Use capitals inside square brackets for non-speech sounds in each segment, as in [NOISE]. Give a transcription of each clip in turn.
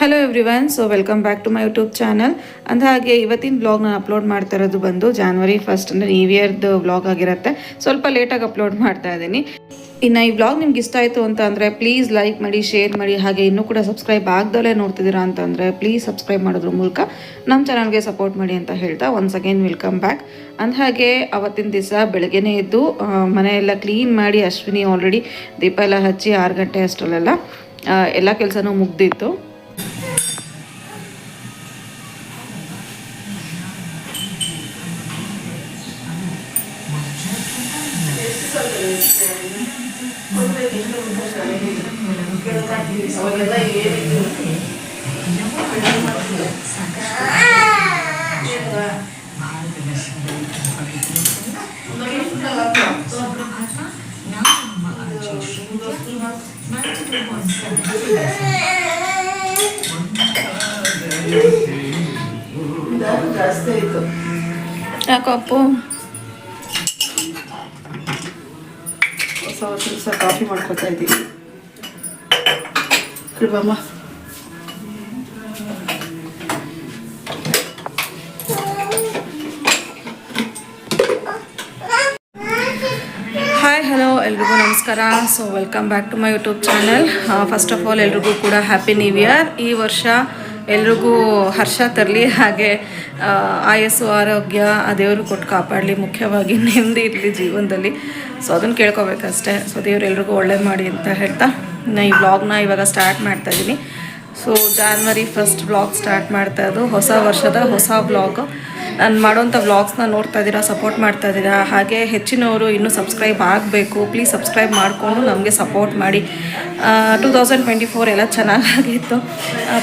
Hello everyone so welcome back to my YouTube channel ಅಂದ ಹಾಗೆ ಇವತ್ತಿನ ಬ್ಲಾಗ್ ನಾನು ಅಪ್ಲೋಡ್ ಮಾಡ್ತಾ ಇರೋದು ಬಂದು ಜಾನ್ವರಿ ಫಸ್ಟ್ ಅಂದರೆ ನ್ಯೂ ಇಯರ್ದು ಬ್ಲಾಗ್ ಆಗಿರುತ್ತೆ. ಸ್ವಲ್ಪ ಲೇಟಾಗಿ ಅಪ್ಲೋಡ್ ಮಾಡ್ತಾ ಇದ್ದೀನಿ. ಇನ್ನು ಈ ಬ್ಲಾಗ್ ನಿಮ್ಗೆ ಇಷ್ಟ ಆಯಿತು ಅಂತ ಅಂದರೆ ಪ್ಲೀಸ್ ಲೈಕ್ ಮಾಡಿ ಶೇರ್ ಮಾಡಿ, ಹಾಗೆ ಇನ್ನೂ ಕೂಡ ಸಬ್ಸ್ಕ್ರೈಬ್ ಆಗ್ದಲೇ ನೋಡ್ತಿದ್ದೀರಾ ಅಂತಂದರೆ ಪ್ಲೀಸ್ ಸಬ್ಸ್ಕ್ರೈಬ್ ಮಾಡೋದ್ರ ಮೂಲಕ ನಮ್ಮ ಚಾನಲ್ಗೆ ಸಪೋರ್ಟ್ ಮಾಡಿ ಅಂತ ಹೇಳ್ತಾ ಒನ್ಸ್ ಅಗೇನ್ ವೆಲ್ಕಮ್ ಬ್ಯಾಕ್ ಅಂದ ಹಾಗೆ ಅವತ್ತಿನ ದಿವಸ ಬೆಳಗ್ಗೆನೇ ಇದ್ದು ಮನೆಯೆಲ್ಲ ಕ್ಲೀನ್ ಮಾಡಿ ಅಶ್ವಿನಿ ಆಲ್ರೆಡಿ ದೀಪ ಎಲ್ಲ ಹಚ್ಚಿ ಆರು ಗಂಟೆ ಅಷ್ಟರಲ್ಲೆಲ್ಲ ಎಲ್ಲ ಕೆಲಸನೂ ಮುಗ್ದಿತ್ತು. ಯಾಕಪ್ಪು ಹೊಸ ವರ್ಷ ದಿವಸ ಕಾಫಿ ಮಾಡ್ಕೊತಾ ಇದ್ದೀವಿ ಕೃಪಮ್ಮ ಹಾಯ್ ಹಲೋ ಎಲ್ರಿಗೂ ನಮಸ್ಕಾರ. So welcome back to my YouTube channel first of all ಎಲ್ರಿಗೂ ಕೂಡ ಹ್ಯಾಪಿ ನ್ಯೂ ಇಯರ್ ಈ ವರ್ಷ ಎಲ್ರಿಗೂ ಹರ್ಷ ತರಲಿ ಹಾಗೆ ಆ, ಆಯಸ್ಸು ಆರೋಗ್ಯ ಆ ದೇವರು ಕೊಟ್ಟು ಕಾಪಾಡಲಿ ಮುಖ್ಯವಾಗಿ ನೆಮ್ಮದಿ ಇರಲಿ ಜೀವನದಲ್ಲಿ. ಸೊ ಅದನ್ನು ಕೇಳ್ಕೊಬೇಕಷ್ಟೇ. ಸೊ ದೇವರು ಎಲ್ರಿಗೂ ಒಳ್ಳೆ ಮಾಡಿ ಅಂತ ಹೇಳ್ತಾ. ನಾ ಈ ವ್ಲಾಗ್ನ ಇವಾಗ ಸ್ಟಾರ್ಟ್ ಮಾಡ್ತಾ ಇದ್ದೀನಿ so January first blog start ಮಾಡ್ತಾ ಇದ್ದು ಹೊಸ ವರ್ಷದ ಹೊಸ ವ್ಲಾಗ್ ನಾನು ಮಾಡೋಂಥ ವ್ಲಾಗ್ಸ್ನ ನೋಡ್ತಾ ಇದ್ದೀರಾ ಸಪೋರ್ಟ್ ಮಾಡ್ತಾ ಇದ್ದೀರಾ ಹಾಗೆ ಹೆಚ್ಚಿನವರು ಇನ್ನೂ ಸಬ್ಸ್ಕ್ರೈಬ್ ಆಗಬೇಕು. ಪ್ಲೀಸ್ ಸಬ್ಸ್ಕ್ರೈಬ್ ಮಾಡಿಕೊಂಡು ನಮಗೆ ಸಪೋರ್ಟ್ ಮಾಡಿ. ಟೂ ತೌಸಂಡ್ ಟ್ವೆಂಟಿ ಫೋರ್ ಎಲ್ಲ ಚೆನ್ನಾಗಿತ್ತು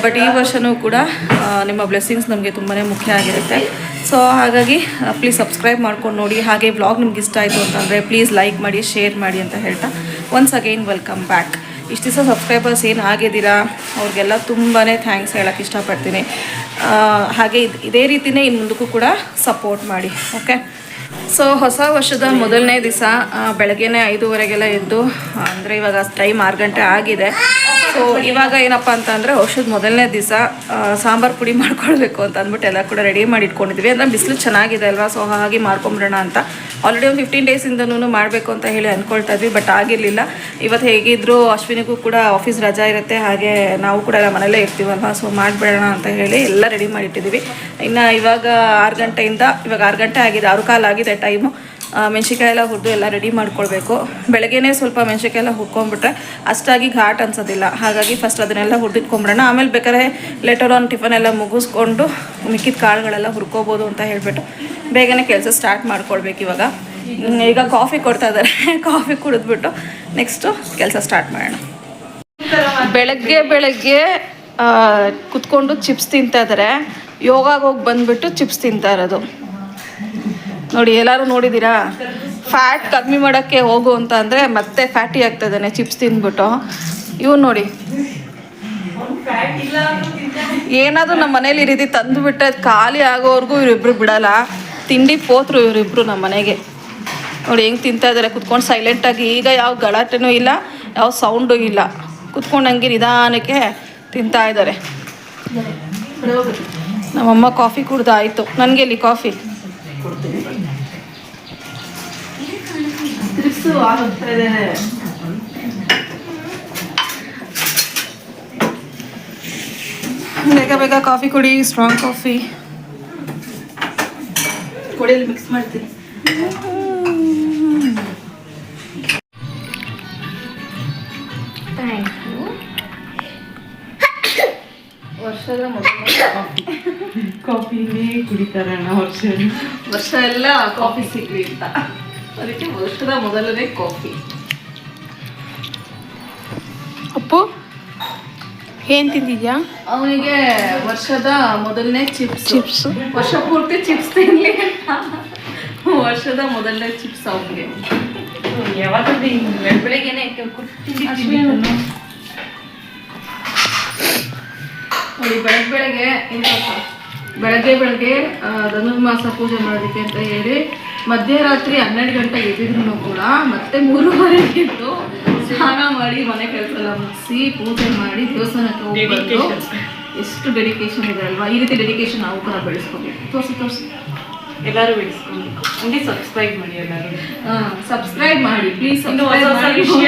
ಬಟ್ ಈ ವರ್ಷವೂ ಕೂಡ ನಿಮ್ಮ ಬ್ಲೆಸ್ಸಿಂಗ್ಸ್ ನಮಗೆ ತುಂಬಾ ಮುಖ್ಯ ಆಗಿರುತ್ತೆ. ಸೊ ಹಾಗಾಗಿ ಪ್ಲೀಸ್ ಸಬ್ಸ್ಕ್ರೈಬ್ ಮಾಡ್ಕೊಂಡು ನೋಡಿ. ಹಾಗೆ ವ್ಲಾಗ್ ನಿಮ್ಗೆ ಇಷ್ಟ ಆಯಿತು ಅಂತಂದರೆ ಪ್ಲೀಸ್ ಲೈಕ್ ಮಾಡಿ ಶೇರ್ ಮಾಡಿ ಅಂತ ಹೇಳ್ತಾ. ಒನ್ಸ್ ಅಗೈನ್ ವೆಲ್ಕಮ್ ಬ್ಯಾಕ್ ಇಷ್ಟು ದಿವಸ ಸಬ್ಸ್ಕ್ರೈಬರ್ಸ್ ಏನು ಆಗಿದ್ದೀರಾ? ಅವ್ರಿಗೆಲ್ಲ ತುಂಬಾ ಥ್ಯಾಂಕ್ಸ್ ಹೇಳೋಕ್ಕೆ ಇಷ್ಟಪಡ್ತೀನಿ. ಹಾಗೆ ಇದು, ಇದೇ ರೀತಿನೇ ಇನ್ನು ಮುಂದಕ್ಕೂ ಕೂಡ ಸಪೋರ್ಟ್ ಮಾಡಿ ಓಕೆ ಸೊ ಹೊಸ ವರ್ಷದ ಮೊದಲನೇ ದಿವಸ ಬೆಳಗ್ಗೆನೇ ಐದೂವರೆಗೆಲ್ಲ ಎದ್ದು ಅಂದರೆ ಇವಾಗ ಟೈಮ್ ಆರು ಗಂಟೆ ಆಗಿದೆ. ಸೊ ಇವಾಗ ಏನಪ್ಪ ಅಂತಂದರೆ ಔಷಧ ಮೊದಲನೇ ದಿವಸ ಸಾಂಬಾರು ಪುಡಿ ಮಾಡ್ಕೊಳ್ಬೇಕು ಅಂತ ಅಂದ್ಬಿಟ್ಟು ಎಲ್ಲ ಕೂಡ ರೆಡಿ ಮಾಡಿ ಇಟ್ಕೊಂಡಿದ್ವಿ. ಅಂದರೆ ಬಿಸಿಲು ಚೆನ್ನಾಗಿದೆ ಅಲ್ವಾ? ಸೊ ಹಾಗಾಗಿ ಮಾಡ್ಕೊಂಬಿಡೋಣ ಅಂತ. ಆಲ್ರೆಡಿ ಒಂದು ಫಿಫ್ಟೀನ್ ಡೇಸಿಂದನೂ ಮಾಡಬೇಕು ಅಂತ ಹೇಳಿ ಅಂದ್ಕೊಳ್ತಾ ಇದ್ವಿ ಬಟ್ ಆಗಿರಲಿಲ್ಲ. ಇವತ್ತು ಹೇಗಿದ್ರು ಅಶ್ವಿನಿಗೂ ಕೂಡ ಆಫೀಸ್ ರಜಾ ಇರುತ್ತೆ. ಹಾಗೆ ನಾವು ಕೂಡ ಎಲ್ಲ ಮನೇಲೇ ಇರ್ತೀವಲ್ವಾ ಸೊ ಮಾಡಿಬಿಡೋಣ ಅಂತ ಹೇಳಿ ಎಲ್ಲ ರೆಡಿ ಮಾಡಿಟ್ಟಿದ್ದೀವಿ ಇನ್ನು ಇವಾಗ ಆರು ಗಂಟೆಯಿಂದ, ಇವಾಗ ಆರು ಗಂಟೆ ಆಗಿದೆ, ಆರು ಕಾಲು ಆಗಿದೆ ಟೈಮು ಮೆಣಸಿಕಾಯಿ ಎಲ್ಲ ಹುರಿದು ಎಲ್ಲ ರೆಡಿ ಮಾಡ್ಕೊಳ್ಬೇಕು. ಬೆಳಗ್ಗೆನೇ ಸ್ವಲ್ಪ ಮೆಣಸಿಕಾಯಿ ಎಲ್ಲ ಹುರ್ಕೊಂಡ್ಬಿಟ್ರೆ ಅಷ್ಟಾಗಿ ಘಾಟ್ ಅನ್ಸೋದಿಲ್ಲ. ಹಾಗಾಗಿ ಫಸ್ಟ್ ಅದನ್ನೆಲ್ಲ ಹುರಿದಿಟ್ಕೊಂಬಿಡೋಣ. ಆಮೇಲೆ ಬೇಕಾದ್ರೆ ಲೆಟರ್ ಆನ್ ಟಿಫನ್ ಎಲ್ಲ ಮುಗಿಸ್ಕೊಂಡು ಮಿಕ್ಕಿದ ಕಾಳುಗಳೆಲ್ಲ ಹುರ್ಕೋಬೋದು ಅಂತ ಹೇಳಿಬಿಟ್ಟು ಬೇಗನೆ ಕೆಲಸ ಸ್ಟಾರ್ಟ್ ಮಾಡ್ಕೊಳ್ಬೇಕು ಇವಾಗ. ಈಗ ಕಾಫಿ ಕೊಡ್ತಾ ಇದ್ದಾರೆ. ಕಾಫಿ ಕುಡಿದ್ಬಿಟ್ಟು ನೆಕ್ಸ್ಟು ಕೆಲಸ ಸ್ಟಾರ್ಟ್ ಮಾಡೋಣ. ಬೆಳಗ್ಗೆ ಬೆಳಗ್ಗೆ ಕುತ್ಕೊಂಡು ಚಿಪ್ಸ್ ತಿಂತಾ ಇದ್ದಾರೆ ಯೋಗಾಗ ಹೋಗಿ ಬಂದ್ಬಿಟ್ಟು ಚಿಪ್ಸ್ ತಿಂತಾ ಇರೋದು. ನೋಡಿ, ಎಲ್ಲರೂ ನೋಡಿದ್ದೀರಾ? ಫ್ಯಾಟ್ ಕಮ್ಮಿ ಮಾಡೋಕ್ಕೆ ಹೋಗು ಅಂತ ಅಂದರೆ ಮತ್ತೆ ಫ್ಯಾಟಿ ಆಗ್ತಾ ಇದ್ದಾನೆ ಚಿಪ್ಸ್ ತಿಂದ್ಬಿಟ್ಟು ಇವ್ ನೋಡಿ. ಏನಾದರೂ ನಮ್ಮ ಮನೇಲಿ ಈ ರೀತಿ ತಂದುಬಿಟ್ರೆ ಬಿಟ್ಟರೆ ಖಾಲಿ ಆಗೋವರೆಗೂ ಇವರಿಬ್ರು ಬಿಡಲ್ಲ. ತಿಂಡಿ ಪೋತ್ರು ಇವರಿಬ್ರು ನಮ್ಮ ಮನೆಗೆ. ನೋಡಿ, ಹೆಂಗೆ ತಿಂತಾ ಇದ್ದಾರೆ ಕುತ್ಕೊಂಡು ಸೈಲೆಂಟಾಗಿ ಈಗ ಯಾವ ಗಲಾಟೆನೂ ಇಲ್ಲ, ಯಾವ ಸೌಂಡು ಇಲ್ಲ. ಕುತ್ಕೊಂಡು ಹಂಗೆ ನಿಧಾನಕ್ಕೆ ತಿಂತಾ ಇದ್ದಾರೆ ನಮ್ಮಮ್ಮ ಕಾಫಿ ಕುಡ್ದಾಯ್ತು ನನಗೆ ಇಲ್ಲಿ ಕಾಫಿ ತಿರ್ಸು ಆಗುತ್ತಾ ಇದ್ದೇನೆ ಬೇಗ ಬೇಗ ಕಾಫಿ ಕುಡಿ ಸ್ಟ್ರಾಂಗ್ ಕಾಫಿ ಕೊಡಿಯಲ್ಲಿ ಮಿಕ್ಸ್ ಮಾಡ್ತೀನಿ. ವರ್ಷದ ಮೊದಲನೇ ಕಾಫಿ ಕಾಫಿನೇ ಕುಡಿತಾರಣ್ಣ ವರ್ಷ. ವರ್ಷ ಎಲ್ಲ ಕಾಫಿ ಸಿಗ್ಲಿ ಅಂತ. ಅದಕ್ಕೆ ವರ್ಷದ ಮೊದಲನೇ ಕಾಫಿ. ಅಪ್ಪು ಏನ್ ತಿಂದಿದ್ಯಾ? ಅವನಿಗೆ ವರ್ಷದ ಮೊದಲನೇ ಚಿಪ್ಸ್. ಚಿಪ್ಸ್. ವರ್ಷ ಪೂರ್ತಿ ಚಿಪ್ಸ್ ತಿನ್ಲಿ ಅಂತ. ವರ್ಷದ ಮೊದಲನೇ ಚಿಪ್ಸ್ ಅವನಿಗೆ. ಯಾವಾಗ ಬೆಳಗ್ಗೆನೆ ನೋಡಿ ಬೆಳಗ್ಗೆ ಬೆಳಗ್ಗೆ ಬೆಳಗ್ಗೆ ಬೆಳಗ್ಗೆ ಧನುರ್ಮಾಸ ಪೂಜೆ ಮಾಡೋದಕ್ಕೆ ಅಂತ ಹೇಳಿ ಮಧ್ಯರಾತ್ರಿ ಹನ್ನೆರಡು ಗಂಟೆ ಎದ್ದಿದ್ರು ಕೂಡ ಮತ್ತೆ ಮೂರುವರೆಗೆ ಇತ್ತು ಸ್ನಾನ ಮಾಡಿ ಮನೆ ಕೆಲಸ ಎಲ್ಲ ಮುಗಿಸಿ ಪೂಜೆ ಮಾಡಿ ದೇವಸ್ಥಾನಕ್ಕೆ ಹೋಗಿ ಬಂದು ಎಷ್ಟು ಡೆಡಿಕೇಶನ್ ಇದೆ ಅಲ್ವಾ? ಈ ರೀತಿ ಡೆಡಿಕೇಶನ್ ನಾವು ಕೂಡ ಬೆಳೆಸ್ಕೋಬೇಕು. ತೋರಿಸಿ ತೋರಿಸಿ. ಎಲ್ಲರೂ ಬೆಳೆಸ್ಕೊಬೇಕು. ಹಂಗೆ ಸಬ್ಸ್ಕ್ರೈಬ್ ಮಾಡಿ ಎಲ್ಲರೂ. ಸಬ್ಸ್ಕ್ರೈಬ್ ಮಾಡಿ ಪ್ಲೀಸ್ ಹೊಸ ಹೊಸ ವಿಷಯ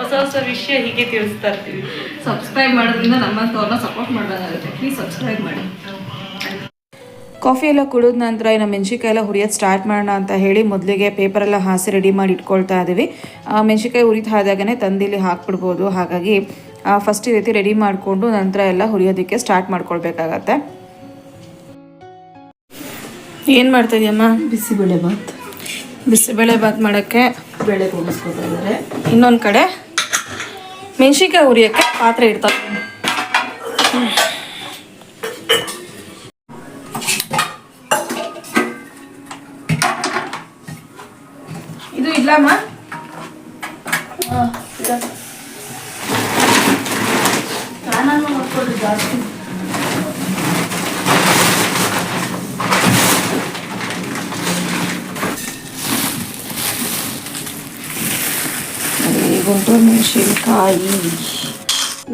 ಹೊಸ ಹೊಸ ವಿಷಯ ಹೀಗೆ ತಿಳಿಸ್ತಾ ಇರ್ತೀವಿ. ಸಬ್ಸ್ಕ್ರೈಬ್ ಮಾಡೋದ್ರಿಂದ ನಮ್ಮಂಥವ್ರನ್ನ ಸಪೋರ್ಟ್ ಮಾಡೋದಾಗುತ್ತೆ ಪ್ಲೀಸ್ ಸಬ್ಸ್ಕ್ರೈಬ್ ಮಾಡಿ. ಕಾಫಿ ಎಲ್ಲ ಕುಡಿದ ನಂತರ ಇನ್ನು ಮೆಣಸಿನ್ಕಾಯಿ ಎಲ್ಲ ಹುರಿಯೋದು ಸ್ಟಾರ್ಟ್ ಮಾಡೋಣ ಅಂತ ಹೇಳಿ ಮೊದಲಿಗೆ ಪೇಪರೆಲ್ಲ ಹಾಸಿ ರೆಡಿ ಮಾಡಿ ಇಟ್ಕೊಳ್ತಾ ಇದ್ದೀವಿ ಆ, ಮೆಣಸಿನ್ಕಾಯಿ ಹುರಿದು ಆದಾಗನೇ ತಂದಿಲ್ಲಿ ಹಾಕ್ಬಿಡ್ಬೋದು. ಹಾಗಾಗಿ ಫಸ್ಟ್ ಈ ರೀತಿ ರೆಡಿ ಮಾಡಿಕೊಂಡು ನಂತರ ಎಲ್ಲ ಹುರಿಯೋದಕ್ಕೆ ಸ್ಟಾರ್ಟ್ ಮಾಡ್ಕೊಳ್ಬೇಕಾಗತ್ತೆ. ಏನು ಮಾಡ್ತಾ ಇದೆಯಮ್ಮ? ಬಿಸಿಬೇಳೆ ಭಾತ್ ಬಿಸಿಬೇಳೆ ಬಾತ್ ಮಾಡೋಕ್ಕೆ ಬೇಳೆ ಕೂಡಿಸ್ಕೊತಾ ಇದ್ದಾರೆ. ಇನ್ನೊಂದು ಕಡೆ ಮೆಣಸಿನ್ಕಾಯಿ ಹುರಿಯೋಕ್ಕೆ ಪಾತ್ರೆ ಇಡ್ತಾರೆ ಇದು ಇಲ್ಲಮ್ಮ ನಾನು ನೋಡ್ಕೊಳ್ಳಿ ಜಾಸ್ತಿ ಗುಂಟೂರು ಮೆಣಸಿನ್ಕಾಯಿ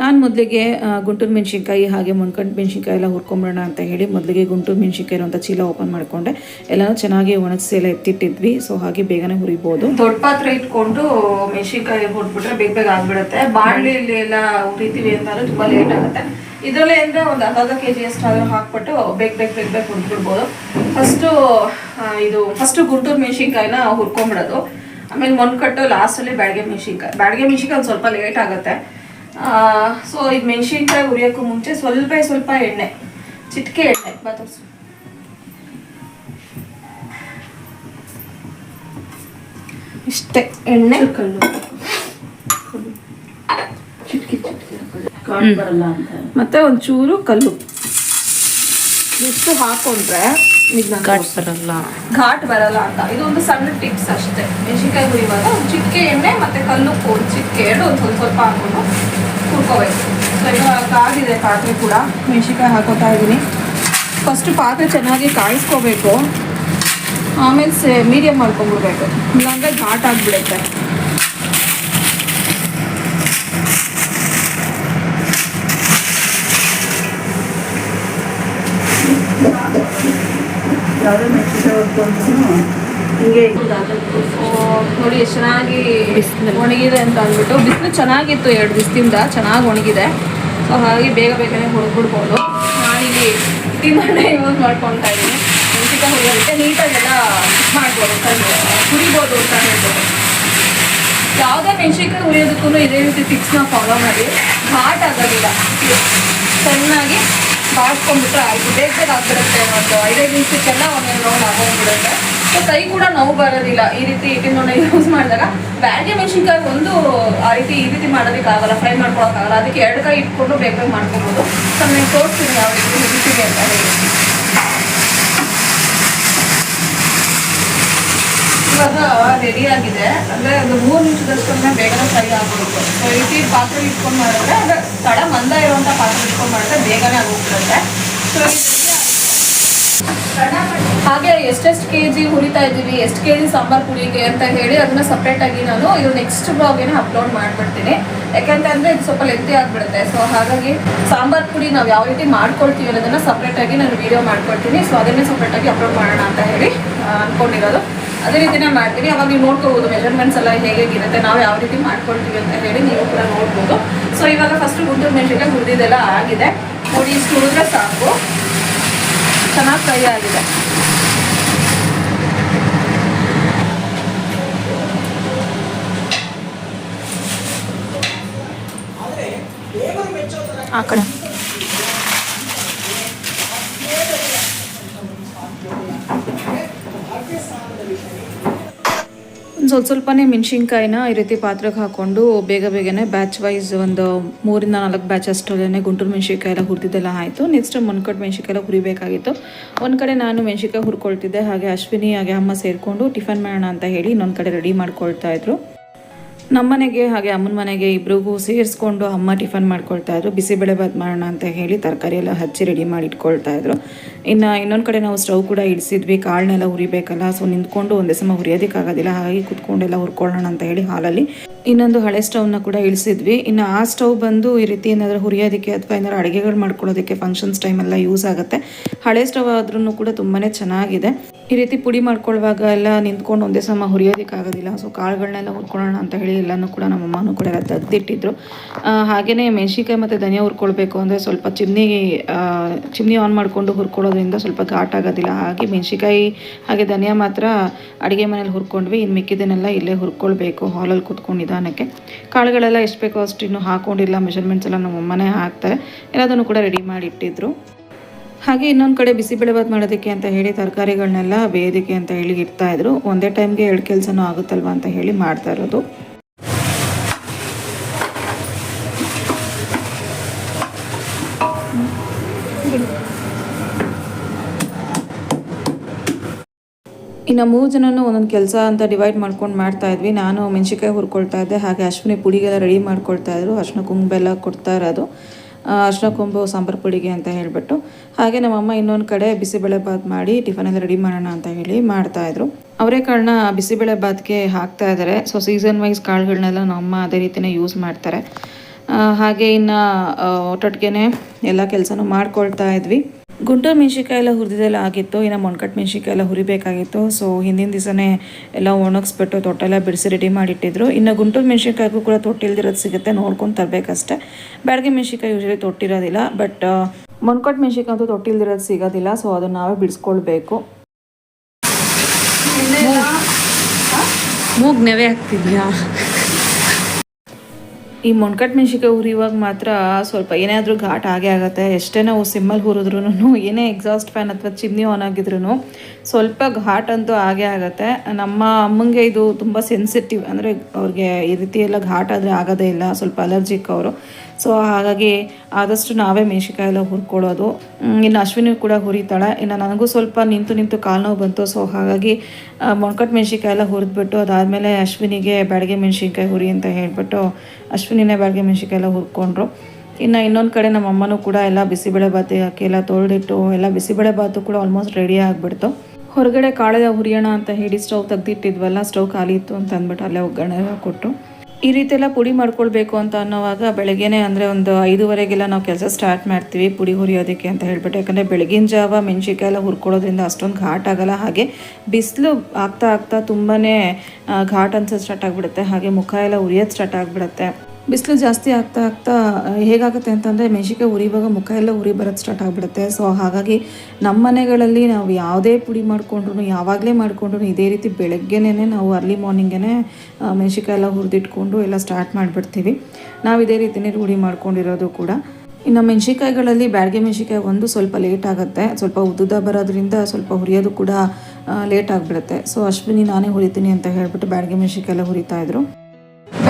ನಾನು ಮೊದಲಿಗೆ ಗುಂಟೂರು ಮೆಣಸಿನ್ಕಾಯಿ ಹಾಗೆ ಮೊಣ್ಕಂಡು ಮೆಣಸಿನ್ಕಾಯಿ ಎಲ್ಲ ಹುರ್ಕೊಂಬಿಡೋಣ ಅಂತ ಹೇಳಿ ಮೊದಲಿಗೆ ಗುಂಟೂರು ಮೆಣಸಿನ್ಕಾಯಿ ಇರುವಂಥ ಚೀಲ ಓಪನ್ ಮಾಡಿಕೊಂಡೆ. ಎಲ್ಲನೂ ಚೆನ್ನಾಗಿ ಒಣಗಿಸಿ ಎಲ್ಲ ಎತ್ತಿಟ್ಟಿದ್ವಿ. ಸೊ ಹಾಗೆ ಬೇಗನೆ ಹುರಿಬೋದು. ದೊಡ್ಡ ಪಾತ್ರೆ ಇಟ್ಕೊಂಡು ಮೆಣಸಿನ್ಕಾಯಿ ಹುರ್ಬಿಟ್ರೆ ಬೇಗ ಬೇಗ ಆಗ್ಬಿಡುತ್ತೆ. ಬಾಣಲಿಯಲ್ಲಿ ಎಲ್ಲ ಹುರಿತೀವಿ ಅಂತಂದ್ರೆ ತುಂಬ ಲೇಟ್ ಆಗುತ್ತೆ. ಇದರಲ್ಲೇ ಅಂದರೆ ಒಂದು ಅರ್ಧ ಕೆ ಜಿ ಅಷ್ಟಾದ್ರೂ ಹಾಕ್ಬಿಟ್ಟು ಬೇಗ ಬೇಗ ಬೇಗ ಬೇಗ ಹುರ್ಬಿಡ್ಬೋದು ಫಸ್ಟು ಇದು ಫಸ್ಟು ಗುಂಟೂರು ಮೆಣಸಿನ್ಕಾಯಿನ ಹುರ್ಕೊಂಬಿಡೋದು. ಆಮೇಲೆ ಮೊನ್ಕಟ್ಟು ಲಾಸ್ಟಲ್ಲಿ ಬ್ಯಾಡಿಗೆ ಮೆಣಸಿನ್ಕಾಯಿ. ಬ್ಯಾಡಿಗೆ ಮೆಣಸಿನ್ಕಾಯಿ ಒಂದು ಸ್ವಲ್ಪ ಲೇಟ್ ಆಗುತ್ತೆ. ಸೊ ಇದು ಮೆಣಸಿನ್ಕಾಯಿ ಹುರಿಯೋಕ್ಕೂ ಮುಂಚೆ ಸ್ವಲ್ಪ ಸ್ವಲ್ಪ ಎಣ್ಣೆ ಚಿಟಿಕೆ ಎಣ್ಣೆ ಬಾ ತೋರ್ಸು. ಇಷ್ಟೇ ಎಣ್ಣೆ. ಕಲ್ಲು ಚಿಟ್ಕಿ ಚಿಟ್ಕಿ ಕಾಣ್ ಬರಲ್ಲ ಅಂತ. ಮತ್ತೆ ಒಂಚೂರು ಕಲ್ಲು. ಇಷ್ಟು ಹಾಕೊಂಡ್ರೆ ಘಾಟ್ ಬರಲ್ಲ. ಘಾಟ್ ಬರಲ್ಲ ಅಂತ. ಇದೊಂದು ಒಂದು ಸಣ್ಣ ಟಿಪ್ಸ್ ಅಷ್ಟೇ. ಮೆಣಸಿನ್ಕಾಯಿ ಹುರಿಯುವಾಗ ಒಂದು ಚಿಟಿಕೆ ಎಣ್ಣೆ ಮತ್ತೆ ಕಲ್ಲು ಕೋಡ್ ಚಿಟಿಕೆ ಎರಡು ಒಂದು ಸ್ವಲ್ಪ ಸ್ವಲ್ಪ ಹಾಕೊಂಡು ಹುರ್ಕೋಬೇಕು ಸೊ ಇವಾಗ ಆಗಿದೆ ಪಾತ್ರೆ ಕೂಡ. ಮೆಣಸಿನ್ಕಾಯಿ ಹಾಕೋತಾ ಇದ್ದೀನಿ ಫಸ್ಟ್ ಪಾತ್ರೆ ಚೆನ್ನಾಗಿ ಕಾಯಿಸ್ಕೋಬೇಕು. ಆಮೇಲೆ ಸೆ ಮೀಡಿಯಮ್ ಮಾಡ್ಕೊಂಡ್ಬಿಡ್ಬೇಕು ಇಲ್ಲಾಂದ್ರೆ ಘಾಟ್ ಆಗಿಬಿಡುತ್ತೆ. ಯಾವುದೇ ಮೆಣಸಿನ್ಕಾಯಿ ಹೊರ್ಕೊಂಡು ಹಿಂಗೆ ನೋಡಿ, ಎಷ್ಟು ಚೆನ್ನಾಗಿ ಒಣಗಿದೆ ಅಂತ ಅಂದ್ಬಿಟ್ಟು. ಬಿಸಿಲು ಚೆನ್ನಾಗಿತ್ತು ಎರಡು ದಿವಸದಿಂದ, ಚೆನ್ನಾಗಿ ಒಣಗಿದೆ. ಸೊ ಹಾಗಾಗಿ ಬೇಗ ಬೇಗನೆ ಹುಡುಕ್ಬಿಡ್ಬೋದು ನಾನಿಲ್ಲಿ ತಿನ್ನೋಣ ಯೂಸ್ ಮಾಡ್ಕೊತಾ ಇದ್ದೀನಿ. ಮೆಣಸಿನ್ಕಾಯಿ ಹುರಿಯೋದಕ್ಕೆ ನೀಟಾಗೆಲ್ಲ ಮಾಡ್ಬೋದು ಕಲ್ಲು ಹುರಿಬೋದು ಅಂತ ಹೇಳ್ಬೋದು. ಯಾವುದೇ ಮೆಣಸಿನ್ಕಾಯಿ ಹುರಿಯೋದಕ್ಕೂ ಇದೇ ರೀತಿ ಟಿಪ್ಸ್ನ ಫಾಲೋ ಮಾಡಿ. ಘಾಟ್ ಆಗೋದಿಲ್ಲ. ಚೆನ್ನಾಗಿ ಬಾಡ್ಕೊಂಡ್ಬಿಟ್ರೆ ಆಯಿತು. ಬೇಗ ಬೇಗ ಆಗ್ಬಿಡುತ್ತೆ ಒಂದು ಐದೈದು ನಿಮಿಷಕ್ಕೆಲ್ಲ ಒಂದೊಂದು ರೌಂಡ್ ಆಗೋಗ್ಬಿಡುತ್ತೆ ಸೊ ಕೈ ಕೂಡ ನೋವು ಬರೋದಿಲ್ಲ. ಈ ರೀತಿ ಇದನ್ನ ಯೂಸ್ ಮಾಡಿದಾಗ ಬ್ಯಾಡ್ಗೆ ಮೆಣಸಿನ್ಕಾಯಿ ಒಂದು ಆ ರೀತಿ ಈ ರೀತಿ ಮಾಡೋದಕ್ಕಾಗಲ್ಲ ಫ್ರೈ ಮಾಡ್ಕೊಳಕ್ಕಾಗಲ್ಲ ಅದಕ್ಕೆ ಎರಡು ಕೈ ಇಟ್ಕೊಂಡು ಬೇಗ ಮಾಡ್ಕೊಬೋದು. ಸೊ ನಾನು ತೋರಿಸ್ತೀನಿ ಯಾವ ರೀತಿ ಅಂತ ಹೇಳಿ. ಇವಾಗ ರೆಡಿ ಆಗಿದೆ. ಅಂದ್ರೆ ಒಂದು ಮೂರು ನಿಮಿಷದಷ್ಟೊಮ್ಮೆ ಬೇಗನೆ ಫ್ರೈ ಆಗ್ಬಿಡುತ್ತೆ. ಸೊ ಈ ರೀತಿ ಪಾತ್ರೆ ಇಟ್ಕೊಂಡು ಮಾಡಿದ್ರೆ, ಅಂದ್ರೆ ತಡ ಮಂದ ಇರುವಂತ ಪಾತ್ರೆ ಇಟ್ಕೊಂಡು ಮಾಡಿದ್ರೆ ಬೇಗನೆ ಆಗೋಗ್ಬಿಡುತ್ತೆ. ಸೊ ಹಾಗೆ ಎಷ್ಟೆಷ್ಟು ಕೆ ಜಿ ಹುರಿತಾ ಇದ್ದೀವಿ, ಎಷ್ಟು ಕೆ ಜಿ ಸಾಂಬಾರ್ ಪುಡಿಗೆ ಅಂತ ಹೇಳಿ ಅದನ್ನ ಸಪ್ರೇಟ್ ಆಗಿ ನಾನು ಇದು ನೆಕ್ಸ್ಟ್ ಬ್ಲಾಗೇನೆ ಅಪ್ಲೋಡ್ ಮಾಡ್ಬಿಡ್ತೀನಿ. ಯಾಕಂತಂದ್ರೆ ಇದು ಸ್ವಲ್ಪ ಲೆಂತಿ ಆಗ್ಬಿಡುತ್ತೆ. ಸೊ ಹಾಗಾಗಿ ಸಾಂಬಾರ್ ಪುಡಿ ನಾವು ಯಾವ ರೀತಿ ಮಾಡ್ಕೊಳ್ತೀವಿ ಅನ್ನೋದನ್ನ ಸಪ್ರೇಟ್ ಆಗಿ ನಾನು ವಿಡಿಯೋ ಮಾಡ್ಕೊಳ್ತೀನಿ. ಸೊ ಅದನ್ನೇ ಸಪ್ರೇಟ್ ಆಗಿ ಅಪ್ಲೋಡ್ ಮಾಡೋಣ ಅಂತ ಹೇಳಿ ಅನ್ಕೊಂಡಿರೋದು. ಅದೇ ರೀತಿನೇ ಮಾಡ್ತೀನಿ. ಅವಾಗ ನೀವು ನೋಡ್ಕೋಬೋದು ಮೆಜರ್ಮೆಂಟ್ಸ್ ಎಲ್ಲ ಹೇಗೆ ಹೇಗಿರುತ್ತೆ ನಾವು ಯಾವ ರೀತಿ ಮಾಡ್ಕೊಳ್ತೀವಿ ಅಂತ ಹೇಳಿ ನೀವು ಕೂಡ ನೋಡ್ಬೋದು. ಸೊ ಇವಾಗ ಫಸ್ಟ್ ಗುಂಟೂರು ಮೆಣಸಿನ್ಕಾಯಿ ಹುರಿದಿದ್ದೆಲ್ಲ ಆಗಿದೆ. ನೋಡಿ, ಇಷ್ಟು ಸಾಕು. ಚೆನ್ನಾಗಿ ಫ್ರೈ ಆಗಿದೆ ಆ ಸ್ವಲ್ಪ ಸ್ವಲ್ಪನೇ ಮೆಣಸಿನ್ಕಾಯಿನ ಈ ರೀತಿ ಪಾತ್ರೆಗೆ ಹಾಕ್ಕೊಂಡು ಬೇಗ ಬೇಗನೆ ಬ್ಯಾಚ್ ವೈಸ್ ಒಂದು ಮೂರಿಂದ ನಾಲ್ಕು ಬ್ಯಾಚ್ ಅಷ್ಟರಲ್ಲೇ ಗುಂಟೂರು ಮೆಣಸಿನ್ಕಾಯಿ ಎಲ್ಲ ಹುರಿದಿದ್ದೆಲ್ಲ ಆಯಿತು. ನೆಕ್ಸ್ಟ್ ಮುನ್ಕಟ್ಟು ಮೆಣಸಿನ್ಕಾಯಿ ಹುರಿಬೇಕಾಗಿತ್ತು. ಒಂದು ಕಡೆ ನಾನು ಮೆಣಸಿನ್ಕಾಯಿ ಹುರ್ಕೊಳ್ತಿದ್ದೆ, ಹಾಗೆ ಅಶ್ವಿನಿ ಹಾಗೆ ಅಮ್ಮ ಸೇರಿಕೊಂಡು ಟಿಫನ್ ಮಾಡೋಣ ಅಂತ ಹೇಳಿ ಇನ್ನೊಂದು ಕಡೆ ರೆಡಿ ಮಾಡ್ಕೊಳ್ತಾ ಇದ್ರು. ನಮ್ಮನೆಗೆ ಹಾಗೆ ಅಮ್ಮನ ಮನೆಗೆ ಇಬ್ಬರಿಗೂ ಸೇರಿಸ್ಕೊಂಡು ಅಮ್ಮ ಟಿಫನ್ ಮಾಡ್ಕೊಳ್ತಾ ಇದ್ರು. ಬಿಸಿಬೇಳೆಬಾತ್ ಮಾಡೋಣ ಅಂತ ಹೇಳಿ ತರಕಾರಿ ಎಲ್ಲ ಹಚ್ಚಿ ರೆಡಿ ಮಾಡಿ ಇಟ್ಕೊಳ್ತಾ ಇದ್ರು. ಇನ್ನು ಇನ್ನೊಂದು ಕಡೆ ನಾವು ಸ್ಟವ್ ಕೂಡ ಇಡಿಸಿದ್ವಿ. ಕಾಳನ್ನೆಲ್ಲ ಹುರಿಬೇಕಲ್ಲ ಸೊ ನಿಂತ್ಕೊಂಡು ಒಂದೇ ಸಮ ಹುರಿಯೋದಕ್ಕಾಗೋದಿಲ್ಲ ಹಾಗಾಗಿ ಕುತ್ಕೊಂಡೆಲ್ಲ ಹುರ್ಕೊಳ್ಳೋಣ ಅಂತ ಹೇಳಿ ಹಾಲಲ್ಲಿ ಇನ್ನೊಂದು ಹಳೆ ಸ್ಟವ್ನ ಕೂಡ ಇಳಿಸಿದ್ವಿ. ಇನ್ನು ಆ ಸ್ಟವ್ ಬಂದು ಈ ರೀತಿ ಏನಾದರೂ ಹುರಿಯೋದಕ್ಕೆ ಅಥವಾ ಏನಾದ್ರು ಅಡುಗೆಗಳು ಮಾಡ್ಕೊಳ್ಳೋದಕ್ಕೆ ಫಂಕ್ಷನ್ಸ್ ಟೈಮೆಲ್ಲ ಯೂಸ್ ಆಗುತ್ತೆ. ಹಳೆ ಸ್ಟವ್ ಆದ್ರೂ ಕೂಡ ತುಂಬಾ ಚೆನ್ನಾಗಿದೆ. ಈ ರೀತಿ ಪುಡಿ ಮಾಡ್ಕೊಳ್ಳುವಾಗ ಎಲ್ಲ ನಿಂತ್ಕೊಂಡು ಒಂದೇ ಸಮ ಹುರಿಯೋದಕ್ಕಾಗೋದಿಲ್ಲ. ಸೊ ಕಾಳುಗಳನ್ನೆಲ್ಲ ಹುರ್ಕೊಳ್ಳೋಣ ಅಂತ ಹೇಳಿ ಎಲ್ಲನೂ ಕೂಡ ನಮ್ಮ ಅಮ್ಮನೂ ಕೂಡ ಎಲ್ಲ ತೆಗ್ದಿಟ್ಟಿದ್ರು. ಹಾಗೆಯೇ ಮೆಣಸಿನ್ಕಾಯಿ ಮತ್ತು ಧನಿಯಾ ಹುರ್ಕೊಳ್ಬೇಕು ಅಂದರೆ ಸ್ವಲ್ಪ ಚಿಮ್ನಿ ಚಿಮ್ನಿ ಆನ್ ಮಾಡಿಕೊಂಡು ಹುರ್ಕೊಳ್ಳೋದ್ರಿಂದ ಸ್ವಲ್ಪ ಘಾಟ್ ಆಗೋದಿಲ್ಲ. ಹಾಗೆ ಮೆಣಸಿನ್ಕಾಯಿ ಹಾಗೆ ಧನಿಯಾ ಮಾತ್ರ ಅಡುಗೆ ಮನೇಲಿ ಹುರ್ಕೊಂಡ್ವಿ. ಇನ್ನು ಮಿಕ್ಕಿದ್ದನ್ನೆಲ್ಲ ಇಲ್ಲೇ ಹುರ್ಕೊಳ್ಬೇಕು ಹಾಲಲ್ಲಿ ಕುತ್ಕೊಂಡು ನಿಧಾನಕ್ಕೆ. ಕಾಳುಗಳೆಲ್ಲ ಎಷ್ಟು ಬೇಕೋ ಅಷ್ಟು ಇನ್ನೂ ಹಾಕೊಂಡಿಲ್ಲ. ಮೆಷರ್ಮೆಂಟ್ಸ್ ಎಲ್ಲ ನಮ್ಮ ಅಮ್ಮನೇ ಹಾಕ್ತಾರೆ. ಎಲ್ಲದನ್ನು ಕೂಡ ರೆಡಿ ಮಾಡಿ ಇಟ್ಟಿದ್ರು. ಹಾಗೆ ಇನ್ನೊಂದು ಕಡೆ ಬಿಸಿಬೇಳೆಬಾತ್ ಮಾಡೋದಕ್ಕೆ ಅಂತ ಹೇಳಿ ತರಕಾರಿಗಳನ್ನೆಲ್ಲ ಬೇಯೋದಕ್ಕೆ ಅಂತ ಹೇಳಿ ಇಡ್ತಾ ಇದ್ರು. ಒಂದೇ ಟೈಮ್ಗೆ ಎರಡು ಕೆಲಸನೂ ಆಗುತ್ತಲ್ವಾ ಅಂತ ಹೇಳಿ ಮಾಡ್ತಾ ಇರೋದು. ಇನ್ನು ಮೂರು ಜನನೂ ಒಂದೊಂದು ಕೆಲಸ ಅಂತ ಡಿವೈಡ್ ಮಾಡ್ಕೊಂಡು ಮಾಡ್ತಾ ಇದ್ವಿ. ನಾನು ಮೆಣಸಿನ್ಕಾಯಿ ಹುರ್ಕೊಳ್ತಾ ಇದ್ದೆ. ಹಾಗೆ ಅಶ್ವಿನಿ ಪುಡಿಗೆಲ್ಲ ರೆಡಿ ಮಾಡ್ಕೊಳ್ತಾ ಇದ್ರು. ಅಶ್ವಿನ ಕುಂಬೆಲ್ಲ ಬೆಲ್ಲ ಕೊಡ್ತಾ ಇರೋದು. ಅರ್ಶಿನ ಕೊಂಬು, ಸಾಂಬಾರು ಪುಡಿಗೆ ಅಂತ ಹೇಳಿಬಿಟ್ಟು. ಹಾಗೆ ನಮ್ಮಮ್ಮ ಇನ್ನೊಂದು ಕಡೆ ಬಿಸಿಬೇಳೆ ಬಾತ್ ಮಾಡಿ ಎಲ್ಲ ರೆಡಿ ಮಾಡೋಣ ಅಂತ ಹೇಳಿ ಮಾಡ್ತಾ ಇದ್ರು. ಅವರೇ ಕಾಳನ್ನ ಬಿಸಿಬೇಳೆ ಬಾತ್ಗೆ ಹಾಕ್ತಾ ಇದ್ದಾರೆ ಸೊ ಸೀಸನ್ ವೈಸ್ ಕಾಳುಗಳನ್ನೆಲ್ಲ ನಮ್ಮಮ್ಮ ಅದೇ ರೀತಿಯೇ ಯೂಸ್ ಮಾಡ್ತಾರೆ. ಹಾಗೆ ಇನ್ನು ಒಟ್ಟೊಟ್ಟಿಗೆ ಎಲ್ಲ ಕೆಲಸನೂ ಮಾಡ್ಕೊಳ್ತಾ ಇದ್ವಿ. ಗುಂಟೂರು ಮೆಣಸಿನ್ಕಾಯಿ ಎಲ್ಲ ಹುರಿದಿದ್ದೆಲ್ಲ ಆಗಿತ್ತು, ಇನ್ನು ಮೊಣಕಟ್ಟು ಮೆಣಸಿನ್ಕಾಯಿ ಎಲ್ಲ ಹುರಿಬೇಕಾಗಿತ್ತು. ಸೊ ಹಿಂದಿನ ದಿವಸನೇ ಎಲ್ಲ ಒಣಗಿಸ್ಬಿಟ್ಟು ತೊಟ್ಟೆಲ್ಲ ಬಿಡಿಸಿ ರೆಡಿ ಮಾಡಿಟ್ಟಿದ್ರು. ಇನ್ನು ಗುಂಟೂರು ಮೆಣಸಿನ್ಕಾಯಿಗೂ ಕೂಡ ತೊಟ್ಟಿಲ್ದಿರೋದು ಸಿಗುತ್ತೆ, ನೋಡ್ಕೊಂಡು ತರಬೇಕಷ್ಟೆ. ಬೆಳಗ್ಗೆ ಮೆಣಸಿನ್ಕಾಯಿ ಯೂಶಲಿ ತೊಟ್ಟಿರೋದಿಲ್ಲ ಬಟ್ ಮೊಣಕಟ್ಟು ಮೆಣಸಿನ್ಕಾಯಿ ಅಂತೂ ತೊಟ್ಟಿಲ್ದಿರೋದು ಸಿಗೋದಿಲ್ಲ ಸೊ ಅದನ್ನು ನಾವೇ ಬಿಡಿಸ್ಕೊಳ್ಬೇಕು. ಮೂಗ್. ನೆವೆ ಆಗ್ತಿದ್ಯಾ ಈ ಮೊಣ್ಕಟ್ಟು ಮೆಣಸಿಕಾಯಿ ಹುರಿಯುವಾಗ ಮಾತ್ರ ಸ್ವಲ್ಪ ಏನಾದರೂ ಘಾಟ್ ಆಗೇ ಆಗುತ್ತೆ. ಎಷ್ಟೇ ನಾವು ಸಿಮ್ಮಲ್ಲಿ ಹುರಿದ್ರೂ ಏನೇ ಎಕ್ಸಾಸ್ಟ್ ಫ್ಯಾನ್ ಅಥವಾ ಚಿಮ್ನಿ ಆನ್ ಆಗಿದ್ರೂ ಸ್ವಲ್ಪ ಘಾಟ್ ಅಂತೂ ಆಗೇ ಆಗುತ್ತೆ. ನಮ್ಮ ಅಮ್ಮಂಗೆ ಇದು ತುಂಬ ಸೆನ್ಸಿಟಿವ್ ಅಂದರೆ ಅವ್ರಿಗೆ ಈ ರೀತಿ ಎಲ್ಲ ಘಾಟ್ ಆದರೆ ಆಗೋದೇ ಇಲ್ಲ, ಸ್ವಲ್ಪ ಅಲರ್ಜಿಕ್ ಅವರು. ಸೊ ಹಾಗಾಗಿ ಆದಷ್ಟು ನಾವೇ ಮೆಣಸಿನ್ಕಾಯಿ ಎಲ್ಲ ಹುರ್ಕೊಳ್ಳೋದು ಇನ್ನು ಅಶ್ವಿನಿ ಕೂಡ ಹುರಿತಾಳೆ. ಇನ್ನು ನನಗೂ ಸ್ವಲ್ಪ ನಿಂತು ನಿಂತು ಕಾಲು ನೋವು ಬಂತು. ಸೊ ಹಾಗಾಗಿ ಮೊಣಕಟ್ಟು ಮೆಣಸಿನ್ಕಾಯಿ ಎಲ್ಲ ಹುರಿದ್ಬಿಟ್ಟು ಅದಾದಮೇಲೆ ಅಶ್ವಿನಿಗೆ ಬ್ಯಾಡಿಗೆ ಮೆಣಸಿನ್ಕಾಯಿ ಹುರಿ ಅಂತ ಹೇಳಿಬಿಟ್ಟು ಅಶ್ವಿನಿನೇ ಬ್ಯಾಡಿಗೆ ಮೆಣಸಿನ್ಕಾಯಿ ಎಲ್ಲ ಹುರ್ಕೊಂಡ್ರು. ಇನ್ನು ಇನ್ನೊಂದು ಕಡೆ ನಮ್ಮ ಅಮ್ಮನೂ ಕೂಡ ಎಲ್ಲ ಬಿಸಿಬೇಳೆ ಬಾತಿ ಹಾಕಿ ಎಲ್ಲ ತೊಳೆದಿಟ್ಟು ಎಲ್ಲ ಬಿಸಿಬೇಳೆ ಬಾತು ಕೂಡ ಆಲ್ಮೋಸ್ಟ್ ರೆಡಿ ಆಗಿಬಿಡ್ತು. ಹೊರಗಡೆ ಕಾಳೆಲ್ಲ ಹುರಿಯೋಣ ಅಂತ ಹೇಳಿ ಸ್ಟವ್ ತೆಗ್ದಿಟ್ಟಿದ್ವಲ್ಲ, ಸ್ಟವ್ ಖಾಲಿ ಇತ್ತು ಅಂತ ಅಂದ್ಬಿಟ್ಟು ಅಲ್ಲೇ ಒಗ್ಗರಣೆ ಕೊಟ್ಟರು ಕೊಟ್ಟು ಈ ರೀತಿಯೆಲ್ಲ ಪುಡಿ ಮಾಡ್ಕೊಳ್ಬೇಕು ಅಂತ ಅನ್ನೋವಾಗ ಬೆಳಗ್ಗೆನೆ ಅಂದರೆ ಒಂದು ಐದುವರೆಗೆಲ್ಲ ನಾವು ಕೆಲಸ ಸ್ಟಾರ್ಟ್ ಮಾಡ್ತೀವಿ, ಪುಡಿ ಹುರಿಯೋದಕ್ಕೆ ಅಂತ ಹೇಳ್ಬಿಟ್ಟು. ಯಾಕಂದರೆ ಬೆಳಗಿನ ಜಾವ ಮೆಣಸಿನ್ಕಾಯಿ ಎಲ್ಲ ಹುರ್ಕೊಳ್ಳೋದ್ರಿಂದ ಅಷ್ಟೊಂದು ಘಾಟ್ ಆಗೋಲ್ಲ. ಹಾಗೆ ಬಿಸಿಲು ಆಗ್ತಾ ಆಗ್ತಾ ತುಂಬಾ ಘಾಟ್ ಅನ್ಸೋದು ಸ್ಟಾರ್ಟ್ ಆಗಿಬಿಡುತ್ತೆ. ಹಾಗೆ ಮುಖ ಎಲ್ಲ ಉರಿಯೋದು ಸ್ಟಾರ್ಟ್ ಆಗಿಬಿಡುತ್ತೆ. ಬಿಸಿಲು ಜಾಸ್ತಿ ಆಗ್ತಾ ಆಗ್ತಾ ಹೇಗಾಗುತ್ತೆ ಅಂತಂದರೆ ಮೆಣಸಿಕೆ ಉರಿಯುವಾಗ ಮುಖ ಎಲ್ಲ ಉರಿ ಬರೋದು ಸ್ಟಾರ್ಟ್ ಆಗಿಬಿಡುತ್ತೆ. ಸೊ ಹಾಗಾಗಿ ನಮ್ಮ ಮನೆಗಳಲ್ಲಿ ನಾವು ಯಾವುದೇ ಪುಡಿ ಮಾಡಿಕೊಂಡ್ರು ಯಾವಾಗಲೇ ಮಾಡಿಕೊಂಡ್ರು ಇದೇ ರೀತಿ ಬೆಳಗ್ಗೆನೇ ನಾವು ಅರ್ಲಿ ಮಾರ್ನಿಂಗೇ ಮೆಣಸಿಕಾಯಿ ಎಲ್ಲ ಹುರಿದಿಟ್ಕೊಂಡು ಎಲ್ಲ ಸ್ಟಾರ್ಟ್ ಮಾಡಿಬಿಡ್ತೀವಿ. ನಾವು ಇದೇ ರೀತಿಯೇ ರೂಢಿ ಮಾಡ್ಕೊಂಡಿರೋದು ಕೂಡ. ಇನ್ನು ಮೆಣಸಿಕಾಯಿಗಳಲ್ಲಿ ಬ್ಯಾಡಿಗೆ ಮೆಣಸಿಕಾಯಿ ಒಂದು ಸ್ವಲ್ಪ ಲೇಟ್ ಆಗುತ್ತೆ. ಸ್ವಲ್ಪ ಉದ್ದುದ ಬರೋದ್ರಿಂದ ಸ್ವಲ್ಪ ಹುರಿಯೋದು ಕೂಡ ಲೇಟ್ ಆಗಿಬಿಡುತ್ತೆ. ಸೊ ಅಶ್ವಿನಿ ನಾನೇ ಹುರಿತೀನಿ ಅಂತ ಹೇಳ್ಬಿಟ್ಟು ಬ್ಯಾಡಿಗೆ ಮೆಣಸಿಕಾಯಿ ಎಲ್ಲ ಹುರಿತಾ ಇದ್ರು.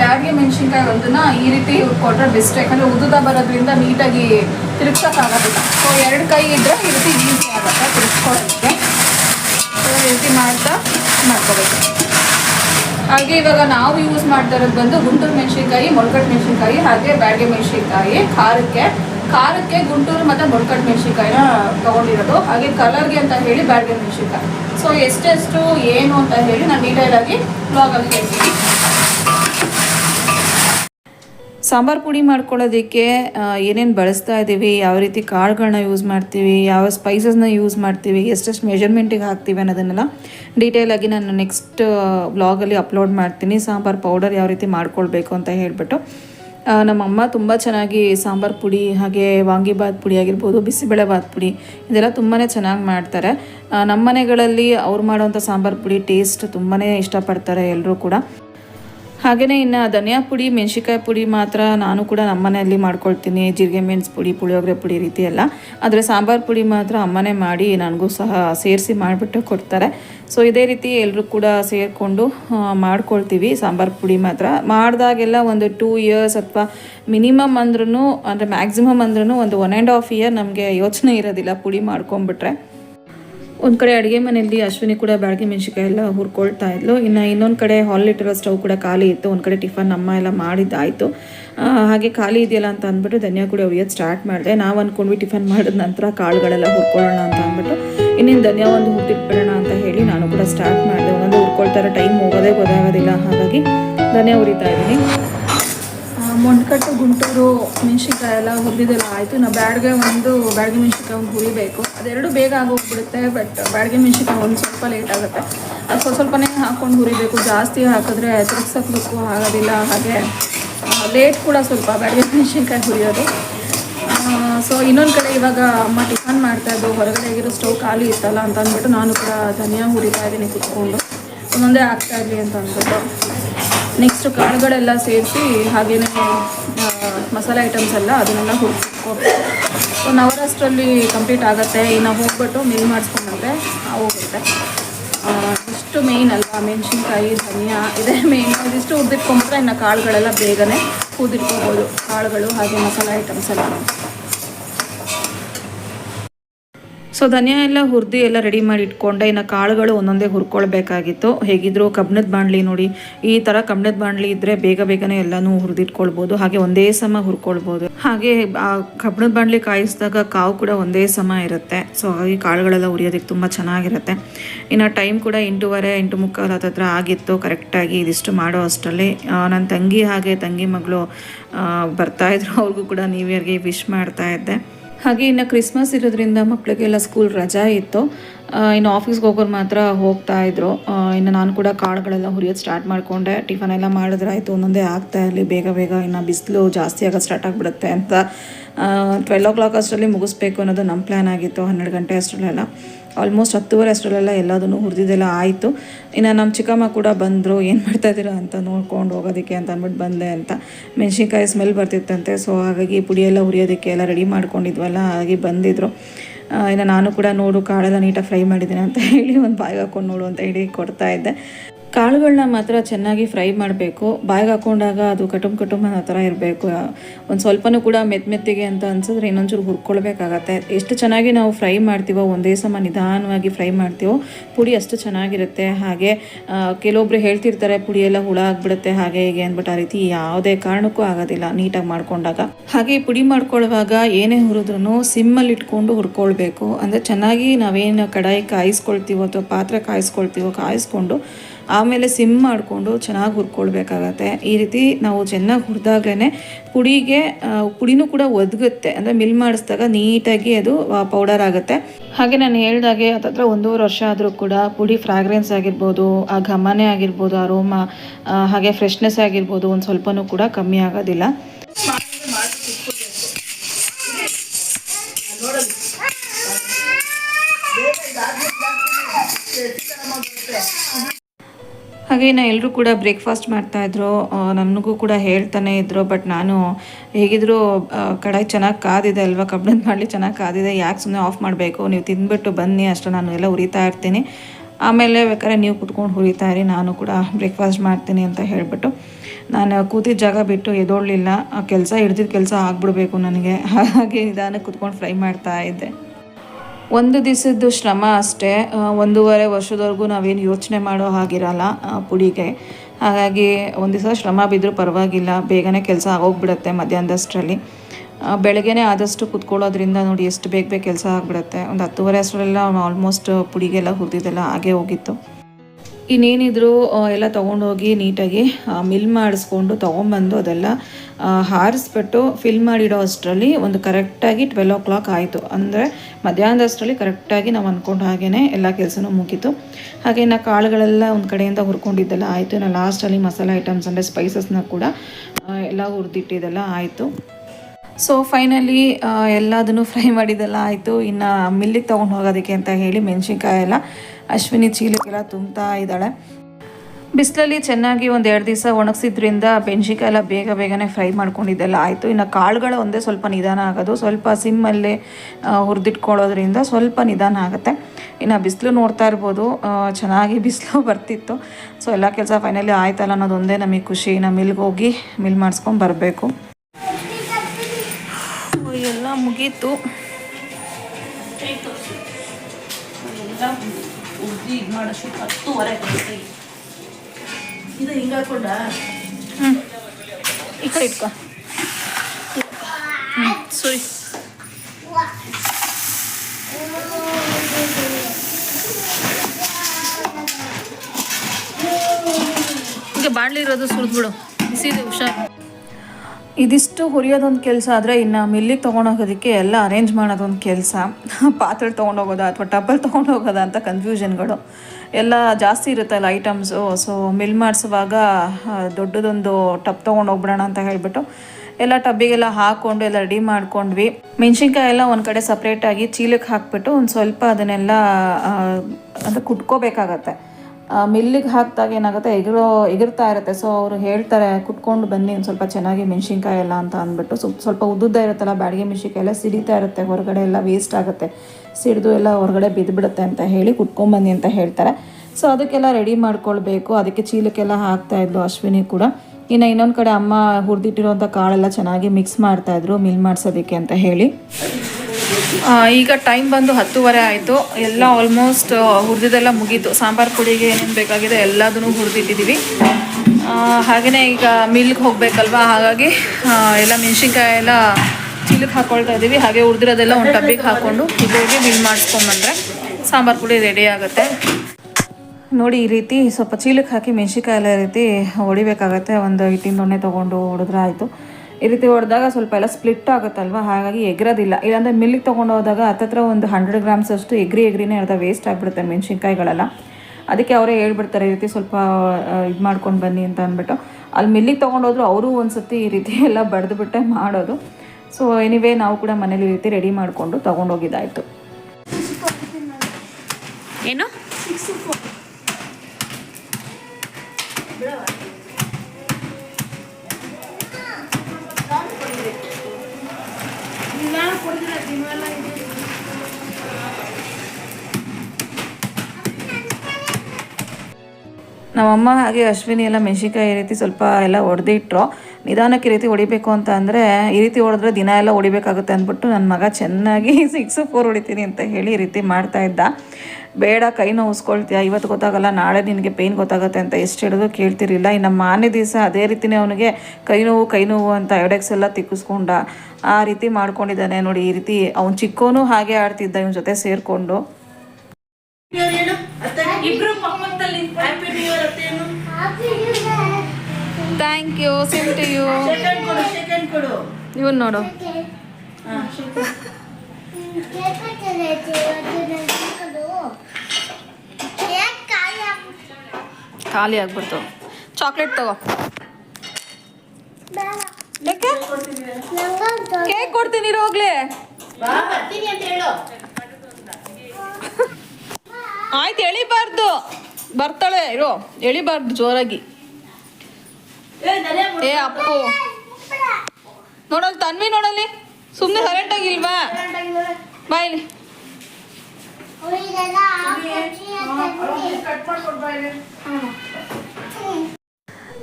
ಬ್ಯಾಡ್ಗೆ ಮೆಣಸಿನ್ಕಾಯಿ ಒಂದನ್ನ ಈ ರೀತಿ ಕೊಟ್ಟರೆ ಬೆಸ್ಟ್ ಯಾಕಂದ್ರೆ ಉದ್ದ ಬರೋದ್ರಿಂದ ನೀಟಾಗಿ ತಿರುಗ್ಸೋಕ್ಕಾಗೋದಿಲ್ಲ ಸೊ ಎರಡು ಕೈ ಇದ್ರೆ ಈ ರೀತಿ ಈಸಿ ಆಗುತ್ತೆ ತಿರುಗ್ಸ್ಕೊಳ್ಳೋದಕ್ಕೆ ಸೊ ಈ ರೀತಿ ಮಾಡ್ತಾ ಮಾಡ್ಕೋಬೇಕು. ಹಾಗೆ ಇವಾಗ ನಾವು ಯೂಸ್ ಮಾಡ್ತಾ ಇರೋದು ಬಂದು ಗುಂಟೂರು ಮೆಣಸಿನ್ಕಾಯಿ, ಮೊಳಕಟ್ಟು ಮೆಣಸಿನ್ಕಾಯಿ, ಹಾಗೆ ಬ್ಯಾಡ್ಗೆ ಮೆಣಸಿನ್ಕಾಯಿ, ಖಾರಕ್ಕೆ. ಖಾರಕ್ಕೆ ಗುಂಟೂರು ಮತ್ತು ಮೊಳಕಟ್ಟು ಮೆಣಸಿನ್ಕಾಯಿನ ತೊಗೊಂಡಿರೋದು. ಹಾಗೆ ಕಲರ್ಗೆ ಅಂತ ಹೇಳಿ ಬ್ಯಾಡ್ಗೆ ಮೆಣಸಿನ್ಕಾಯಿ. ಸೊ ಎಷ್ಟೆಷ್ಟು, ಏನು ಅಂತ ಹೇಳಿ ನಾನು ಡೀಟೇಲಾಗಿ ಬ್ಲಾಗಲ್ಲಿ ಹೇಳ್ತೀನಿ. ಸಾಂಬಾರು ಪುಡಿ ಮಾಡ್ಕೊಳ್ಳೋದಕ್ಕೆ ಏನೇನು ಬಳಸ್ತಾ ಇದ್ದೀವಿ ಯಾವ ರೀತಿ ಕಾಳುಗಳನ್ನ ಯೂಸ್ ಮಾಡ್ತೀವಿ, ಯಾವ ಸ್ಪೈಸಸ್ನ ಯೂಸ್ ಮಾಡ್ತೀವಿ, ಎಷ್ಟೆಷ್ಟು ಮೆಜರ್ಮೆಂಟಿಗೆ ಹಾಕ್ತೀವಿ ಅನ್ನೋದನ್ನೆಲ್ಲ ಡೀಟೇಲಾಗಿ ನಾನು ನೆಕ್ಸ್ಟ್ ಬ್ಲಾಗಲ್ಲಿ ಅಪ್ಲೋಡ್ ಮಾಡ್ತೀನಿ. ಸಾಂಬಾರು ಪೌಡರ್ ಯಾವ ರೀತಿ ಮಾಡ್ಕೊಳ್ಬೇಕು ಅಂತ ಹೇಳಿಬಿಟ್ಟು. ನಮ್ಮಮ್ಮ ತುಂಬ ಚೆನ್ನಾಗಿ ಸಾಂಬಾರು ಪುಡಿ, ಹಾಗೆ ವಾಂಗಿಬಾತ್ ಪುಡಿ ಆಗಿರ್ಬೋದು ಬಿಸಿಬೇಳೆ ಬಾತ್ ಪುಡಿ, ಇದೆಲ್ಲ ತುಂಬಾ ಚೆನ್ನಾಗಿ ಮಾಡ್ತಾರೆ. ನಮ್ಮ ಮನೆಗಳಲ್ಲಿ ಅವ್ರು ಮಾಡೋವಂಥ ಸಾಂಬಾರು ಪುಡಿ ಟೇಸ್ಟ್ ತುಂಬಾ ಇಷ್ಟಪಡ್ತಾರೆ ಎಲ್ಲರೂ ಕೂಡ. ಹಾಗೆಯೇ ಇನ್ನು ಧನಿಯಾ ಪುಡಿ, ಮೆಣಸಿನ್ಕಾಯಿ ಪುಡಿ ಮಾತ್ರ ನಾನು ಕೂಡ ನಮ್ಮ ಮನೆಯಲ್ಲಿ ಮಾಡ್ಕೊಳ್ತೀನಿ. ಜೀರಿಗೆ, ಮೆಣಸು ಪುಡಿ, ಪುಳಿಯೋಗರೆ ಪುಡಿ ರೀತಿ ಎಲ್ಲ. ಆದರೆ ಸಾಂಬಾರು ಪುಡಿ ಮಾತ್ರ ಅಮ್ಮನೇ ಮಾಡಿ ನನಗೂ ಸಹ ಸೇರಿಸಿ ಮಾಡಿಬಿಟ್ಟು ಕೊಡ್ತಾರೆ. ಸೊ ಇದೇ ರೀತಿ ಎಲ್ಲರೂ ಕೂಡ ಸೇರಿಕೊಂಡು ಮಾಡ್ಕೊಳ್ತೀವಿ ಸಾಂಬಾರು ಪುಡಿ ಮಾತ್ರ. ಮಾಡಿದಾಗೆಲ್ಲ ಒಂದು ಟೂ ಇಯರ್ಸ್ ಅಥವಾ ಮಿನಿಮಮ್ ಅಂದ್ರೂ ಅಂದರೆ ಮ್ಯಾಕ್ಸಿಮಮ್ ಅಂದ್ರೂ ಒಂದು ಒನ್ ಆ್ಯಂಡ್ ಹಾಫ್ ಇಯರ್ ನಮಗೆ ಯೋಚನೆ ಇರೋದಿಲ್ಲ ಪುಡಿ ಮಾಡ್ಕೊಂಬಿಟ್ರೆ ಒಂದು ಕಡೆ ಅಡುಗೆ ಮನೆಯಲ್ಲಿ ಅಶ್ವಿನಿ ಕೂಡ ಬ್ಯಾಡಗಿ ಮೆಣಸಿಕಾಯಿ ಎಲ್ಲ ಹುರ್ಕೊಳ್ತಾ ಇದ್ಲು. ಇನ್ನು ಇನ್ನೊಂದು ಕಡೆ ಹಾಲ್ ಇಟ್ಟಿರೋ ಸ್ಟವ್ ಕೂಡ ಖಾಲಿ ಇತ್ತು. ಒಂದು ಕಡೆ ಟಿಫನ್ ಅಮ್ಮ ಎಲ್ಲ ಮಾಡಿದ್ದಾಯಿತು. ಹಾಗೆ ಖಾಲಿ ಇದೆಯಲ್ಲ ಅಂತ ಅಂದ್ಬಿಟ್ಟು ಧನಿಯಾ ಕೂಡ ಉರಿಯೋದು ಸ್ಟಾರ್ಟ್ ಮಾಡಿದೆ. ನಾವು ಅಂದ್ಕೊಂಡ್ವಿ ಟಿಫನ್ ಮಾಡಿದ ನಂತರ ಕಾಳುಗಳೆಲ್ಲ ಹುರ್ಕೊಳ್ಳೋಣ ಅಂತ ಅಂದ್ಬಿಟ್ಟು, ಇನ್ನೇನು ಧನಿಯಾ ಒಂದು ಹುಟ್ಟಿಟ್ಬಿಡೋಣ ಅಂತ ಹೇಳಿ ನಾನು ಕೂಡ ಸ್ಟಾರ್ಟ್ ಮಾಡಿದೆ. ಒಂದೊಂದು ಹುರ್ಕೊಳ್ತಾ ಇರೋ ಟೈಮ್ ಹೋಗೋದೇ ಗೊತ್ತಾಗೋದಿಲ್ಲ. ಹಾಗಾಗಿ ಧನಿಯಾ ಉರಿತಾ ಇದ್ದೀನಿ. ಮೊಂಡ್ಕಟ್ಟು, ಗುಂಟೂರು ಮೆಣಸಿನ್ಕಾಯಿ ಎಲ್ಲ ಹುರಿದೆಲ್ಲ ಆಯಿತು, ನಾವು ಬ್ಯಾಡ್ಗೆ ಒಂದು ಬ್ಯಾಡ್ಗೆ ಮೆಣಸಿನ್ಕಾಯಿ ಒಂದು ಹುರಿಬೇಕು. ಅದೆರಡು ಬೇಗ ಆಗೋಗ್ಬಿಡುತ್ತೆ ಬಟ್ ಬ್ಯಾಡ್ಗೆ ಮೆಣಸಿನ್ಕಾಯಿ ಒಂದು ಸ್ವಲ್ಪ ಲೇಟ್ ಆಗುತ್ತೆ. ಅದು ಸ್ವಲ್ಪ ಸ್ವಲ್ಪನೇ ಹಾಕ್ಕೊಂಡು ಹುರಿಬೇಕು. ಜಾಸ್ತಿ ಹಾಕಿದ್ರೆ ತಿರ್ಗ್ಸೋಕ್ಕೂ ಆಗೋದಿಲ್ಲ. ಹಾಗೆ ಲೇಟ್ ಕೂಡ ಸ್ವಲ್ಪ ಬ್ಯಾಡ್ಗೆ ಮೆಣಸಿನ್ಕಾಯಿ ಹುರಿಯೋದು. ಸೊ ಇನ್ನೊಂದು ಕಡೆ ಇವಾಗ ಅಮ್ಮ ಟಿಫನ್ ಮಾಡ್ತಾ ಇದ್ದು ಹೊರಗಡೆ ಆಗಿರೋ ಸ್ಟವ್ ಖಾಲಿ ಇತ್ತಲ್ಲ ಅಂತ ಅಂದ್ಬಿಟ್ಟು ನಾನು ಕೂಡ ಧನಿಯಾ ಹುರಿತಾ ಇದ್ದೀನಿ ಕುತ್ಕೊಂಡು. ಒಂದೊಂದೇ ಹಾಕ್ತಾ ಇರಲಿ ಅಂತ ಅಂದ್ಬಿಟ್ಟು. ನೆಕ್ಸ್ಟ್ ಕಾಳುಗಳೆಲ್ಲ ಸೇರಿಸಿ ಹಾಗೆಯೇ ಮಸಾಲೆ ಐಟಮ್ಸ್ ಎಲ್ಲ ಅದನ್ನೆಲ್ಲ ಹುರ್ಕೊಬೇಕು ಸೊ ನವರಷ್ಟರಲ್ಲಿ ಕಂಪ್ಲೀಟ್ ಆಗುತ್ತೆ. ಇನ್ನು ಹೋಗ್ಬಿಟ್ಟು ಮಿಲ್ ಮಾಡಿಸ್ಕೊಂಡ್ರೆ ಹೋಗುತ್ತೆ. ಇಷ್ಟು ಮೇಯ್ನ್ ಅಲ್ಲ ಮೆಣಸಿನ್ಕಾಯಿ, ಧನಿಯಾ, ಇದೇ ಮೇಯ್ನ್ ಇದಿಷ್ಟು ಹುರಿದಿಟ್ಕೊಂಡ್ರೆ ಇನ್ನು ಕಾಳುಗಳೆಲ್ಲ ಬೇಗನೆ ಹುರಿದಿಟ್ಕೋಬೋದು. ಕಾಳುಗಳು ಹಾಗೆ ಮಸಾಲೆ ಐಟಮ್ಸ್ ಎಲ್ಲ. ಸೊ ಧನಿಯಾ ಎಲ್ಲ ಹುರಿದು ಎಲ್ಲ ರೆಡಿ ಮಾಡಿ ಇಟ್ಕೊಂಡೆ. ಇನ್ನು ಕಾಳುಗಳು ಒಂದೊಂದೇ ಹುರ್ಕೊಳ್ಬೇಕಾಗಿತ್ತು. ಹೇಗಿದ್ರು ಕಬ್ಬಣದ ಬಾಣಲಿ ನೋಡಿ. ಈ ಥರ ಕಬ್ಬಣದ ಬಾಣಲಿ ಇದ್ದರೆ ಬೇಗ ಬೇಗನೆ ಎಲ್ಲನೂ ಹುರಿದಿಟ್ಕೊಳ್ಬೋದು. ಹಾಗೆ ಒಂದೇ ಸಮ ಹುರ್ಕೊಳ್ಬೋದು. ಹಾಗೆ, ಆ ಕಬ್ಬಣದ ಬಾಣಲಿ ಕಾಯಿಸಿದಾಗ ಕಾವು ಕೂಡ ಒಂದೇ ಸಮ ಇರುತ್ತೆ. ಸೊ ಹಾಗೆ ಕಾಳುಗಳೆಲ್ಲ ಉರಿಯೋದಕ್ಕೆ ತುಂಬ ಚೆನ್ನಾಗಿರುತ್ತೆ. ಇನ್ನು ಟೈಮ್ ಕೂಡ ಎಂಟೂವರೆ ಎಂಟು ಮುಕ್ಕಾಲು ಹತ್ತತ್ರ ಆಗಿತ್ತು. ಕರೆಕ್ಟಾಗಿ ಇದಿಷ್ಟು ಮಾಡೋ ಅಷ್ಟರಲ್ಲಿ. ನನ್ನ ತಂಗಿ ಹಾಗೆ ತಂಗಿ ಮಗಳು ಬರ್ತಾಯಿದ್ರು ಅವ್ರಿಗೂ ಕೂಡ ನ್ಯೂ ಇಯರ್ಗೆ ವಿಶ್ ಮಾಡ್ತಾ ಇದ್ದೆ. ಹಾಗೆ ಇನ್ನು ಕ್ರಿಸ್ಮಸ್ ಇರೋದ್ರಿಂದ ಮಕ್ಕಳಿಗೆಲ್ಲ ಸ್ಕೂಲ್ ರಜಾ ಇತ್ತು. ಇನ್ನು ಆಫೀಸ್ಗೆ ಹೋಗೋರು ಮಾತ್ರ ಹೋಗ್ತಾ ಇದ್ರು. ಇನ್ನು ನಾನು ಕೂಡ ಕಾಳುಗಳೆಲ್ಲ ಹುರಿಯೋದು ಸ್ಟಾರ್ಟ್ ಮಾಡಿಕೊಂಡೆ. ಟಿಫನ್ ಎಲ್ಲ ಮಾಡಿದ್ರೆ ಆಯಿತು ಒಂದೊಂದೇ ಆಗ್ತಾ ಇರಲಿ. ಬೇಗ ಬೇಗ ಇನ್ನು ಬಿಸಿಲು ಜಾಸ್ತಿ ಆಗೋದು ಸ್ಟಾರ್ಟ್ ಆಗಿಬಿಡುತ್ತೆ ಅಂತ. ಟ್ವೆಲ್ ಓ ಕ್ಲಾಕ್ ಅಷ್ಟರಲ್ಲಿ ಮುಗಿಸ್ಬೇಕು ಅನ್ನೋದು ನಮ್ಮ ಪ್ಲ್ಯಾನ್ ಆಗಿತ್ತು, ಹನ್ನೆರಡು ಗಂಟೆ ಅಷ್ಟರಲ್ಲೆಲ್ಲ. ಆಲ್ಮೋಸ್ಟ್ ಹತ್ತುವರೆ ಅಷ್ಟರಲ್ಲೆಲ್ಲ ಎಲ್ಲದನ್ನು ಹುರಿದಿದ್ದೆಲ್ಲ ಆಯಿತು. ಇನ್ನು ನಮ್ಮ ಚಿಕ್ಕಮ್ಮ ಕೂಡ ಬಂದರು, ಏನು ಮಾಡ್ತಾ ಇದ್ದೀರಾ ಅಂತ ನೋಡ್ಕೊಂಡು ಹೋಗೋದಕ್ಕೆ ಅಂತ ಅಂದ್ಬಿಟ್ಟು ಬಂದೆ ಅಂತ. ಮೆಣಸಿನ್ಕಾಯಿ ಸ್ಮೆಲ್ ಬರ್ತಿತ್ತಂತೆ ಸೊ ಹಾಗಾಗಿ ಪುಡಿ ಎಲ್ಲ ಹುರಿಯೋದಕ್ಕೆ ಎಲ್ಲ ರೆಡಿ ಮಾಡ್ಕೊಂಡಿದ್ವಲ್ಲ, ಹಾಗಾಗಿ ಬಂದಿದ್ದರು ಇನ್ನು ನಾನು ಕೂಡ ನೋಡು ಕಾಳೆಲ್ಲ ನೀಟಾಗಿ ಫ್ರೈ ಮಾಡಿದ್ದೀನಿ ಅಂತ ಹೇಳಿ ಒಂದು ಬಾಯಿಗೆ ಹಾಕೊಂಡು ನೋಡು ಅಂತ ಹೇಳಿ ಕೊಡ್ತಾ ಇದ್ದೆ. ಕಾಳುಗಳನ್ನ ಮಾತ್ರ ಚೆನ್ನಾಗಿ ಫ್ರೈ ಮಾಡಬೇಕು. ಬಾಯಿಗೆ ಹಾಕೊಂಡಾಗ ಅದು ಕಟುಮ್ ಕಟುಂಬ ಅನ್ನೋ ಥರ ಇರಬೇಕು. ಒಂದು ಸ್ವಲ್ಪನೂ ಕೂಡ ಮೆತ್ತ ಮೆತ್ತಿಗೆ ಅಂತ ಅನ್ಸಿದ್ರೆ ಇನ್ನೊಂಚೂರು ಹುರ್ಕೊಳ್ಬೇಕಾಗತ್ತೆ. ಎಷ್ಟು ಚೆನ್ನಾಗಿ ನಾವು ಫ್ರೈ ಮಾಡ್ತೀವೋ, ಒಂದೇ ಸಮ ನಿಧಾನವಾಗಿ ಫ್ರೈ ಮಾಡ್ತೀವೋ, ಪುಡಿ ಅಷ್ಟು ಚೆನ್ನಾಗಿರುತ್ತೆ. ಹಾಗೆ ಕೆಲವೊಬ್ರು ಹೇಳ್ತಿರ್ತಾರೆ, ಪುಡಿ ಎಲ್ಲ ಹುಳ ಆಗ್ಬಿಡುತ್ತೆ, ಹಾಗೆ ಹೀಗೆ ಅಂದ್ಬಿಟ್ಟು ಆ ರೀತಿ ಯಾವುದೇ ಕಾರಣಕ್ಕೂ ಆಗೋದಿಲ್ಲ ನೀಟಾಗಿ ಮಾಡ್ಕೊಂಡಾಗ. ಹಾಗೆ ಪುಡಿ ಮಾಡ್ಕೊಳ್ಳುವಾಗ ಏನೇ ಹುರಿದ್ರೂ ಸಿಮ್ಮಲ್ಲಿ ಇಟ್ಕೊಂಡು ಹುರ್ಕೊಳ್ಬೇಕು. ಅಂದರೆ ಚೆನ್ನಾಗಿ ನಾವೇನು ಕಡಾಯಿ ಕಾಯಿಸ್ಕೊಳ್ತೀವೋ ಅಥವಾ ಪಾತ್ರೆ ಕಾಯಿಸ್ಕೊಳ್ತೀವೋ ಕಾಯಿಸ್ಕೊಂಡು ಆಮೇಲೆ ಸಿಮ್ ಮಾಡಿಕೊಂಡು ಚೆನ್ನಾಗಿ ಹುರ್ಕೊಳ್ಬೇಕಾಗತ್ತೆ. ಈ ರೀತಿ ನಾವು ಚೆನ್ನಾಗಿ ಹುರಿದಾಗಲೇ ಪುಡಿಗೆ ಪುಡಿನೂ ಕೂಡ ಒದಗುತ್ತೆ. ಅಂದರೆ ಮಿಲ್ ಮಾಡಿಸಿದಾಗ ನೀಟಾಗಿ ಅದು ಪೌಡರ್ ಆಗುತ್ತೆ. ಹಾಗೆ ನಾನು ಹೇಳ್ದಾಗೆ ಅದತ್ರ ಒಂದೂವರೆ ವರ್ಷ ಆದರೂ ಕೂಡ ಪುಡಿ ಫ್ರಾಗ್ರೆನ್ಸ್ ಆಗಿರ್ಬೋದು, ಆ, ಘಮನೆ ಆಗಿರ್ಬೋದು ಅರೋಮ ಹಾಗೆ ಫ್ರೆಶ್ನೆಸ್ ಆಗಿರ್ಬೋದು ಒಂದು ಸ್ವಲ್ಪನೂ ಕೂಡ ಕಮ್ಮಿ ಆಗೋದಿಲ್ಲ. ಹಾಗೆ ಇನ್ನು ಎಲ್ಲರೂ ಕೂಡ ಬ್ರೇಕ್ಫಾಸ್ಟ್ ಮಾಡ್ತಾಯಿದ್ರು ನನಗೂ ಕೂಡ ಹೇಳ್ತಾನೆ ಇದ್ರು ಬಟ್ ನಾನು ಹೇಗಿದ್ರು ಕಡಾಯಿ ಚೆನ್ನಾಗಿ ಕಾದಿದೆ ಅಲ್ವಾ, ಕಬ್ಬಣದ ಮಾಡಲಿ ಚೆನ್ನಾಗಿ ಕಾದಿದೆ, ಯಾಕೆ ಸುಮ್ಮನೆ ಆಫ್ ಮಾಡಬೇಕು? ನೀವು ತಿಂದ್ಬಿಟ್ಟು ಬನ್ನಿ ಅಷ್ಟು ನಾನು ಎಲ್ಲ ಉರಿತಾ ಇರ್ತೀನಿ. ಆಮೇಲೆ ಬೇಕಾದ್ರೆ ನೀವು ಕುತ್ಕೊಂಡು ಹುರಿತಾ ಇರಿ, ನಾನು ಕೂಡ ಬ್ರೇಕ್ಫಾಸ್ಟ್ ಮಾಡ್ತೀನಿ ಅಂತ ಹೇಳಿಬಿಟ್ಟು. ನಾನು ಕೂತಿದ್ದ ಜಾಗ ಬಿಟ್ಟು ಎದೋಳ್ಲಿಲ್ಲ. ಕೆಲಸ ಹಿಡ್ದಿದ್ದ ಕೆಲಸ ಆಗ್ಬಿಡ್ಬೇಕು ನನಗೆ. ಹಾಗೆ ನಿಧಾನಕ್ಕೆ ಕುತ್ಕೊಂಡು ಫ್ರೈ ಮಾಡ್ತಾ ಇದ್ದೆ. ಒಂದು ದಿವಸದ್ದು ಶ್ರಮ ಅಷ್ಟೇ ಒಂದೂವರೆ ವರ್ಷದವರೆಗೂ ನಾವೇನು ಯೋಚನೆ ಮಾಡೋ ಹಾಗಿರಲ್ಲ ಪುಡಿಗೆ. ಹಾಗಾಗಿ ಒಂದು ದಿವಸ ಶ್ರಮ ಬಿದ್ದರೂ ಪರವಾಗಿಲ್ಲ, ಬೇಗನೆ ಕೆಲಸ ಆಗೋಗ್ಬಿಡುತ್ತೆ ಮಧ್ಯಾಹ್ನದಷ್ಟರಲ್ಲಿ. ಬೆಳಗ್ಗೆನೇ ಆದಷ್ಟು ಕುತ್ಕೊಳ್ಳೋದ್ರಿಂದ ನೋಡಿ ಎಷ್ಟು ಬೇಗ ಬೇಗ ಕೆಲಸ ಆಗಿಬಿಡುತ್ತೆ. ಒಂದು ಹತ್ತುವರೆ ಅಷ್ಟರಲ್ಲೆಲ್ಲ ಆಲ್ಮೋಸ್ಟ್ ಪುಡಿಗೆಲ್ಲ ಹುರಿದಿದ್ದೆಲ್ಲ ಹಾಗೆ ಹೋಗಿತ್ತು. ಇನ್ನೇನಿದ್ರು ಎಲ್ಲ ತೊಗೊಂಡೋಗಿ ನೀಟಾಗಿ ಮಿಲ್ ಮಾಡಿಸ್ಕೊಂಡು ತೊಗೊಂಬಂದು ಅದೆಲ್ಲ ಹಾರಿಸ್ಬಿಟ್ಟು ಫಿಲ್ ಮಾಡಿಡೋ ಅಷ್ಟರಲ್ಲಿ ಒಂದು ಕರೆಕ್ಟಾಗಿ ಟ್ವೆಲ್ ಓ ಕ್ಲಾಕ್ ಆಯಿತು. ಅಂದರೆ ಮಧ್ಯಾಹ್ನದಷ್ಟರಲ್ಲಿ ಕರೆಕ್ಟಾಗಿ ನಾವು ಅಂದ್ಕೊಂಡು ಹಾಗೆಯೇ ಎಲ್ಲ ಕೆಲಸನೂ ಮುಗೀತು. ಹಾಗೆ ನಾ ಕಾಳುಗಳೆಲ್ಲ ಒಂದು ಕಡೆಯಿಂದ ಹುರ್ಕೊಂಡಿದ್ದೆಲ್ಲ ಆಯಿತು. ನಾನು ಲಾಸ್ಟಲ್ಲಿ ಮಸಾಲೆ ಐಟಮ್ಸ್ ಅಂದರೆ ಸ್ಪೈಸಸ್ನ ಕೂಡ ಎಲ್ಲ ಹುರಿದಿಟ್ಟಿದ್ದೆಲ್ಲ ಆಯಿತು. ಸೊ ಫೈನಲಿ ಎಲ್ಲದನ್ನು ಫ್ರೈ ಮಾಡಿದೆಲ್ಲ ಆಯಿತು. ಇನ್ನು ಮಿಲ್ಲಿಗೆ ತೊಗೊಂಡು ಹೋಗೋದಕ್ಕೆ ಅಂತ ಹೇಳಿ ಮೆಣಸಿನ್ಕಾಯೆಲ್ಲ ಅಶ್ವಿನಿ ಚೀಲಕ್ಕೆಲ್ಲ ತುಂಬ್ತಾ ಇದ್ದಾಳೆ. ಬಿಸಿಲಲ್ಲಿ ಚೆನ್ನಾಗಿ ಒಂದು ಎರಡು ದಿವಸ ಒಣಗಿಸಿದ್ರಿಂದ ಬೆಂಜಿಕಾಯಿ ಎಲ್ಲ ಬೇಗ ಬೇಗನೆ ಫ್ರೈ ಮಾಡ್ಕೊಂಡಿದ್ದೆಲ್ಲ ಆಯಿತು ಇನ್ನು ಕಾಳುಗಳ ಒಂದೇ ಸ್ವಲ್ಪ ನಿಧಾನ ಆಗೋದು ಸ್ವಲ್ಪ ಸಿಮ್ಮಲ್ಲೇ ಹುರಿದಿಟ್ಕೊಳ್ಳೋದ್ರಿಂದ ಸ್ವಲ್ಪ ನಿಧಾನ ಆಗುತ್ತೆ ಇನ್ನು ಬಿಸಿಲು ನೋಡ್ತಾ ಇರ್ಬೋದು ಚೆನ್ನಾಗಿ ಬಿಸಿಲು ಬರ್ತಿತ್ತು ಸೊ ಎಲ್ಲ ಕೆಲಸ ಫೈನಲಿ ಆಯ್ತಲ್ಲ ಅನ್ನೋದೊಂದೇ ನಮಗೆ ಖುಷಿ ಇನ್ನು ಮಿಲ್ಗೆ ಹೋಗಿ ಮಿಲ್ ಮಾಡಿಸ್ಕೊಂಡು ಬರಬೇಕು ಎಲ್ಲ ಮುಗೀತು ಇದು ಮಾಡೋಷ್ಟು ಹತ್ತುವರೆ ಇದು ಹಿಂಗೆ ಹಾಕೊಂಡ? ಹ್ಞೂ ಈ ಕಡೆ ಇಟ್ಕೊ. ಹ್ಞೂ ಈಗ ಬಾಣಲಿ ಇರೋದು ಸುರಿದ್ಬಿಡು ಬಿಸಿದೆ ಹುಷಾರು. ಇದಿಷ್ಟು ಹುರಿಯೋದೊಂದು ಕೆಲಸ ಆದರೆ ಇನ್ನು ಮಿಲ್ಲಿಗೆ ತೊಗೊಂಡೋಗೋದಕ್ಕೆ ಎಲ್ಲ ಅರೇಂಜ್ ಮಾಡೋದೊಂದು ಕೆಲಸ. ಪಾತ್ರೆ ತೊಗೊಂಡೋಗೋದಾ ಅಥವಾ ಟಬ್ಬಲ್ಲಿ ತೊಗೊಂಡೋಗೋದಾ ಅಂತ ಕನ್ಫ್ಯೂಷನ್ಗಳು ಎಲ್ಲ ಜಾಸ್ತಿ ಇರುತ್ತಲ್ಲ ಐಟಮ್ಸು ಸೊ ಮಿಲ್ ಮಾಡಿಸುವಾಗ ದೊಡ್ಡದೊಂದು ಟಬ್ ತೊಗೊಂಡೋಗ್ಬಿಡೋಣ ಅಂತ ಹೇಳಿಬಿಟ್ಟು ಎಲ್ಲ ಟಬ್ಬಿಗೆಲ್ಲ ಹಾಕ್ಕೊಂಡು ಎಲ್ಲ ರೆಡಿ ಮಾಡ್ಕೊಂಡ್ವಿ. ಮೆಣಸಿನ್ಕಾಯಿ ಎಲ್ಲ ಒಂದು ಕಡೆ ಸಪ್ರೇಟಾಗಿ ಚೀಲಕ್ಕೆ ಹಾಕ್ಬಿಟ್ಟು ಒಂದು ಸ್ವಲ್ಪ ಅದನ್ನೆಲ್ಲ ಅಂದರೆ ಅದು ಕುಟ್ಕೋಬೇಕಾಗತ್ತೆ. ಮಿಲ್ಲಿಗೆ ಹಾಕಿದಾಗ ಏನಾಗುತ್ತೆ, ಎಗರೋ, ಎಗಿರ್ತಾ ಇರುತ್ತೆ. ಸೊ ಅವರು ಹೇಳ್ತಾರೆ, ಕುಟ್ಕೊಂಡು ಬನ್ನಿ ಒಂದು ಸ್ವಲ್ಪ ಚೆನ್ನಾಗಿ ಮೆಣಸಿನ್ಕಾಯಿ ಎಲ್ಲ ಅಂತ ಅಂದ್ಬಿಟ್ಟು ಸ್ವಲ್ಪ ಸ್ವಲ್ಪ ಉದ್ದುದ್ದ ಇರುತ್ತಲ್ಲ, ಬ್ಯಾಡಿಗೆ ಮೆಣಸಿನ್ಕಾಯಿ ಎಲ್ಲ ಸಿಡಿತಾ ಇರುತ್ತೆ. ಹೊರಗಡೆ ಎಲ್ಲ ವೇಸ್ಟ್ ಆಗುತ್ತೆ. ಸಿಡಿದು ಎಲ್ಲ ಹೊರಗಡೆ ಬಿದ್ದುಬಿಡುತ್ತೆ ಅಂತ ಹೇಳಿ ಕುಟ್ಕೊಂಬನ್ನಿ ಅಂತ ಹೇಳ್ತಾರೆ. ಸೊ ಅದಕ್ಕೆಲ್ಲ ರೆಡಿ ಮಾಡ್ಕೊಳ್ಬೇಕು. ಅದಕ್ಕೆ ಚೀಲಕ್ಕೆಲ್ಲ ಹಾಕ್ತಾ ಇದ್ಲು ಅಶ್ವಿನಿ ಕೂಡ. ಇನ್ನು ಇನ್ನೊಂದು ಕಡೆ ಅಮ್ಮ ಹುರಿದಿಟ್ಟಿರೋಂಥ ಕಾಳೆಲ್ಲ ಚೆನ್ನಾಗಿ ಮಿಕ್ಸ್ ಮಾಡ್ತಾಯಿದ್ರು ಮಿಲ್ ಮಾಡಿಸೋದಕ್ಕೆ ಅಂತ ಹೇಳಿ. ಈಗ ಟೈಮ್ ಬಂದು ಹತ್ತುವರೆ ಆಯಿತು. ಎಲ್ಲ ಆಲ್ಮೋಸ್ಟ್ ಹುರಿದಿದ್ದೆಲ್ಲ ಮುಗೀತು. ಸಾಂಬಾರು ಪುಡಿಗೆ ಏನೇನು ಬೇಕಾಗಿದೆ ಎಲ್ಲದನ್ನು ಹುರಿದಿಟ್ಟಿದ್ದೀವಿ ಹಾಗೆಯೇ ಈಗ ಮಿಲ್ಗೆ ಹೋಗಬೇಕಲ್ವಾ? ಹಾಗಾಗಿ ಎಲ್ಲ ಮೆಣಸಿನ್ಕಾಯಿ ಎಲ್ಲ ಚೀಲಕ್ಕೆ ಹಾಕ್ಕೊಳ್ತಾ ಇದ್ದೀವಿ ಹಾಗೆ ಹುರಿದಿರೋದೆಲ್ಲ ಒಂದು ಟಬ್ಬಿಗೆ ಹಾಕ್ಕೊಂಡು ಇದೋಗಿ ಮಿಲ್ ಮಾಡಿಸ್ಕೊಂಬಂದ್ರೆ ಸಾಂಬಾರು ಪುಡಿ ರೆಡಿ ಆಗುತ್ತೆ. ನೋಡಿ, ಈ ರೀತಿ ಸ್ವಲ್ಪ ಚೀಲಕ್ಕೆ ಹಾಕಿ ಮೆಣಸಿನ್ಕಾಯಿ ಎಲ್ಲ ರೀತಿ ಹೊಡಿಬೇಕಾಗತ್ತೆ. ಒಂದು ಹಿಟ್ಟಿನ ದೊಣ್ಣೆ ತೊಗೊಂಡು ಹೊಡೆದ್ರೆ ಆಯಿತು. ಈ ರೀತಿ ಹೊಡೆದಾಗ ಸ್ವಲ್ಪ ಎಲ್ಲ ಸ್ಪ್ಲಿಟ್ ಆಗುತ್ತಲ್ವ? ಹಾಗಾಗಿ ಎಗ್ರೋದಿಲ್ಲ. ಇಲ್ಲಾಂದರೆ ಮಿಲ್ಲಿಗೆ ತೊಗೊಂಡು ಹೋದಾಗ ಹತ್ತತ್ರ ಒಂದು ಹಂಡ್ರೆಡ್ ಗ್ರಾಮ್ಸ್ ಅಷ್ಟು ಎಗ್ರಿ ಎಗ್ರಿನೇ ಅರ್ಧ ವೇಸ್ಟ್ ಆಗಿಬಿಡುತ್ತೆ ಮೆಣಸಿನ್ಕಾಯಿಗಳೆಲ್ಲ. ಅದಕ್ಕೆ ಅವರೇ ಹೇಳ್ಬಿಡ್ತಾರೆ ಈ ರೀತಿ ಸ್ವಲ್ಪ ಇದು ಮಾಡ್ಕೊಂಡು ಬನ್ನಿ ಅಂತ ಅಂದ್ಬಿಟ್ಟು. ಅಲ್ಲಿ ಮಿಲ್ಲಿಗೆ ತೊಗೊಂಡೋದ್ರು ಅವರು ಒಂದು ಸತಿ ಈ ರೀತಿ [LAUGHS] ಎಲ್ಲ ಬಡ್ದುಬಿಟ್ಟೆ ಮಾಡೋದು. ಸೊ ಎನಿವೇ ನಾವು ಕೂಡ ಮನೇಲಿ ಈ ರೀತಿ ರೆಡಿ ಮಾಡಿಕೊಂಡು ತೊಗೊಂಡೋಗಿದ್ದಾಯಿತು ಏನು? ನಮ್ಮಮ್ಮ ಹಾಗೆ ಅಶ್ವಿನಿ ಎಲ್ಲ ಮೆಣಸಿನ್ಕಾಯಿ ಈ ರೀತಿ ಸ್ವಲ್ಪ ಎಲ್ಲ ಹೊಡೆದಿಟ್ರು ನಿಧಾನಕ್ಕೆ ಈ ರೀತಿ ಹೊಡಿಬೇಕು ಅಂತ ಅಂದರೆ ಈ ರೀತಿ ಹೊಡೆದ್ರೆ ದಿನ ಎಲ್ಲ ಹೊಡಿಬೇಕಾಗುತ್ತೆ ಅಂದ್ಬಿಟ್ಟು ನನ್ನ ಮಗ ಚೆನ್ನಾಗಿ [LAUGHS] ಸಿಕ್ಸು ಫೋರ್ ಹೊಡಿತೀನಿ ಅಂತ ಹೇಳಿ ಈ ರೀತಿ ಮಾಡ್ತಾ ಇದ್ದ. ಬೇಡ ಕೈ ಉಸ್ಕೊಳ್ತೀಯ ಇವತ್ತು ಗೊತ್ತಾಗಲ್ಲ ನಾಳೆ ನಿನಗೆ ಪೇಯ್ನ್ ಗೊತ್ತಾಗುತ್ತೆ ಅಂತ ಎಷ್ಟು ಹಿಡಿದು ಕೇಳ್ತಿರಲಿಲ್ಲ. ಇನ್ನು ಮಾರನೇ ದಿವಸ ಅದೇ ರೀತಿನೇ ಅವನಿಗೆ ಕೈ ನೋವು ಕೈ ನೋವು ಅಂತ ಎಡೆಕ್ಸ್ ಎಲ್ಲ ತಿಕ್ಕಿಸ್ಕೊಂಡ ಆ ರೀತಿ ಮಾಡ್ಕೊಂಡಿದ್ದಾನೆ ನೋಡಿ ಈ ರೀತಿ ಅವ್ನು ಚಿಕ್ಕೋನು ಹಾಗೆ ಆಡ್ತಿದ್ದ ಇವನ ಜೊತೆ ಸೇರಿಕೊಂಡು. ಇಬ್ರು thank you same to you ಇವನ್ ನೋಡು. ಖಾಲಿ ಆಗ್ಬಿಡ್ತು. ಚಾಕ್ಲೇಟ್ ತಗೋ. ಕೇಕ್ ಕೊಡ್ತೀನಿ ಹೋಗ್ಲಿ ಆಯ್ತು ಎಳಿಬಾರ್ದು. ಬರ್ತಾಳೆ ಇರೋ. ಎಳಿಬಾರ್ದು ಜೋರಾಗಿ. ಏ ಅಪ್ಪು. ನೋಡಲ್ ತನ್ವಿ ನೋಡಲ್ಲಿ ಸುಮ್ಮನೆ ಕರೆಂಟ್ ಆಗಿಲ್ವಾ ಬಾಯ್ಲಿ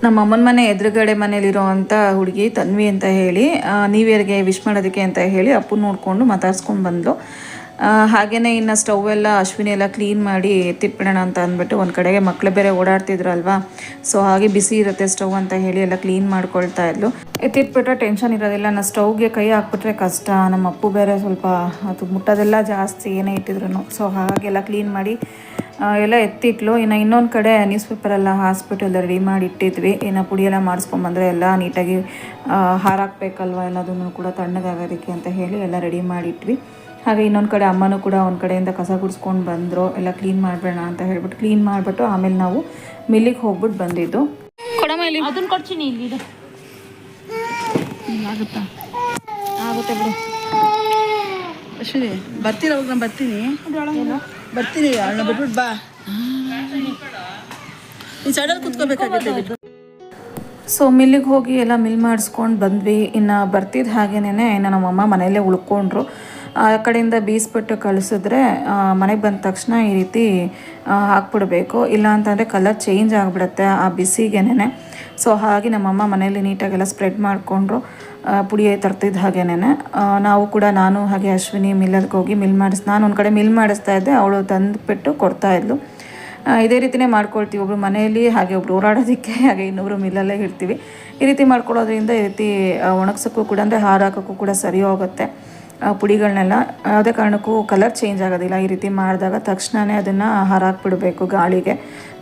ನಮ್ಮ ಅಮ್ಮನ ಮನೆ ಎದುರುಗಡೆ ಮನೇಲಿರೋ ಅಂಥ ಹುಡುಗಿ ತನ್ವಿ ಅಂತ ಹೇಳಿ ನ್ಯೂ ಇಯರ್ಗೆ ವಿಶ್ ಮಾಡೋದಕ್ಕೆ ಅಂತ ಹೇಳಿ ಅಪ್ಪು ನೋಡಿಕೊಂಡು ಮಾತಾಡ್ಸ್ಕೊಂಡು ಬಂದ್ಲು. ಹಾಗೆಯೇ ಇನ್ನು ಸ್ಟವ್ ಎಲ್ಲ, ಅಶ್ವಿನಿ ಎಲ್ಲ ಕ್ಲೀನ್ ಮಾಡಿ ಎತ್ತಿಟ್ಬಿಡೋಣ ಅಂತ ಅಂದ್ಬಿಟ್ಟು ಒಂದು ಕಡೆಗೆ ಮಕ್ಕಳು ಬೇರೆ ಓಡಾಡ್ತಿದ್ರಲ್ವಾ? ಸೊ ಹಾಗೆ ಬಿಸಿ ಇರುತ್ತೆ ಸ್ಟವ್ ಅಂತ ಹೇಳಿ ಎಲ್ಲ ಕ್ಲೀನ್ ಮಾಡ್ಕೊಳ್ತಾ ಇದ್ಲು. ಎತ್ತಿಟ್ಬಿಟ್ರೆ ಟೆನ್ಷನ್ ಇರೋದಿಲ್ಲ. ನಾನು ಸ್ಟವ್ಗೆ ಕೈ ಹಾಕ್ಬಿಟ್ರೆ ಕಷ್ಟ. ನಮ್ಮ ಅಪ್ಪು ಬೇರೆ ಸ್ವಲ್ಪ ಅದು ಮುಟ್ಟೋದೆಲ್ಲ ಜಾಸ್ತಿ ಏನೇ ಇಟ್ಟಿದ್ರು ಸೊ ಹಾಗೆಲ್ಲ ಕ್ಲೀನ್ ಮಾಡಿ ಎಲ್ಲ ಎತ್ತಿಟ್ಲು. ಇನ್ನು ಇನ್ನೊಂದು ಕಡೆ ನ್ಯೂಸ್ ಪೇಪರೆಲ್ಲ ಹಾಸ್ಬಿಟ್ಟು ಎಲ್ಲ ರೆಡಿ ಮಾಡಿ ಇಟ್ಟಿದ್ವಿ. ಇನ್ನು ಪುಡಿ ಎಲ್ಲ ಮಾಡಿಸ್ಕೊಂಬಂದ್ರೆ ಎಲ್ಲ ನೀಟಾಗಿ ಹಾರಾಕ್ಬೇಕಲ್ವ ಎಲ್ಲದನ್ನು ಕೂಡ ತಣ್ಣಗಾಗೋದಕ್ಕೆ ಅಂತ ಹೇಳಿ ಎಲ್ಲ ರೆಡಿ ಮಾಡಿಟ್ವಿ ಹಾಗೆ ಇನ್ನೊಂದು ಕಡೆ ಅಮ್ಮನೂ ಕೂಡ ಒಂದು ಕಡೆಯಿಂದ ಕಸ ಗುಡಿಸ್ಕೊಂಡು ಬಂದರು. ಎಲ್ಲ ಕ್ಲೀನ್ ಮಾಡಬೇಡ ಅಂತ ಹೇಳ್ಬಿಟ್ಟು ಕ್ಲೀನ್ ಮಾಡಿಬಿಟ್ಟು ಆಮೇಲೆ ನಾವು ಮಿಲ್ಲಿಗೆ ಹೋಗ್ಬಿಟ್ಟು ಬಂದಿದ್ದು. ಕೊಡಮ್ಮ ಇಲ್ಲಿ. ಅದನ್ನ ಕೊಡ್ತೀನಿ ಇಲ್ಲಿ ಇದು ಆಗುತ್ತಾ? ಆಗುತ್ತೆ ಬಿಡು. ಅಶ್ವಿನಿ ಬರ್ತೀರ ಅವಾಗ ನಾನು ಬರ್ತೀನಿ. ಬರ್ತೀನಿ ಅವಳನ್ನ ಬಿಟ್ಬಿಟ್ಟು ಬಾ. ಈ ಸೈಡಲ್ಲಿ ಕುತ್ಕೋಬೇಕಾಗುತ್ತೆ ಸೊ ಮಿಲ್ಲಿಗೆ ಹೋಗಿ ಎಲ್ಲ ಮಿಲ್ ಮಾಡಿಸ್ಕೊಂಡು ಬಂದ್ವಿ. ಇನ್ನು ಬರ್ತಿದ್ದ ಹಾಗೇನೆ ಇನ್ನು ನಮ್ಮಮ್ಮ ಮನೆಯಲ್ಲೇ ಉಳ್ಕೊಂಡ್ರು. ಆ ಕಡೆಯಿಂದ ಬೀಸ್ಬಿಟ್ಟು ಕಳಿಸಿದ್ರೆ ಮನೆಗೆ ಬಂದ ತಕ್ಷಣ ಈ ರೀತಿ ಹಾಕ್ಬಿಡಬೇಕು. ಇಲ್ಲ ಅಂತಂದರೆ ಕಲರ್ ಚೇಂಜ್ ಆಗಿಬಿಡುತ್ತೆ ಆ ಬಿಸಿಗೆನೇ ಸೊ ಹಾಗೆ ನಮ್ಮಮ್ಮ ಮನೆಯಲ್ಲಿ ನೀಟಾಗೆಲ್ಲ ಸ್ಪ್ರೆಡ್ ಮಾಡಿಕೊಂಡ್ರು. ಪುಡಿ ತರ್ತಿದ್ದ ಹಾಗೇನೆ ನಾವು ಕೂಡ ನಾನು ಹಾಗೆ ಅಶ್ವಿನಿ ಮಿಲ್ಲಲ್ಗೆ ಹೋಗಿ ಮಿಲ್ ಮಾಡಿಸ್ ನಾನು ಒಂದು ಕಡೆ ಮಿಲ್ ಮಾಡಿಸ್ತಾ ಇದ್ದೆ ಅವಳು ತಂದುಬಿಟ್ಟು ಕೊಡ್ತಾ ಇದ್ಲು. ಆ, ಇದೇ ರೀತಿನೇ ಮಾಡ್ಕೊಳ್ತೀವಿ. ಒಬ್ರು ಮನೆಯಲ್ಲಿ ಹಾಗೆ ಒಬ್ರು ಓಡಾಡೋದಕ್ಕೆ [LAUGHS] ಹಾಗೆ ಇನ್ನೊಬ್ರು ಮಿಲ್ಲಲ್ಲೇ ಇಡ್ತೀವಿ ಈ ರೀತಿ ಮಾಡ್ಕೊಳ್ಳೋದ್ರಿಂದ ಈ ರೀತಿ ಒಣಗ್ಸೋಕ್ಕೂ ಕೂಡ ಅಂದರೆ ಹಾರಾಕೋಕ್ಕೂ ಕೂಡ ಸರಿ ಹೋಗುತ್ತೆ. ಪುಡಿಗಳನ್ನೆಲ್ಲ ಯಾವುದೇ ಕಾರಣಕ್ಕೂ ಕಲರ್ ಚೇಂಜ್ ಆಗೋದಿಲ್ಲ. ಈ ರೀತಿ ಮಾಡಿದಾಗ ತಕ್ಷಣವೇ ಅದನ್ನು ಆಹಾರ ಹಾಕ್ಬಿಡಬೇಕು ಗಾಳಿಗೆ.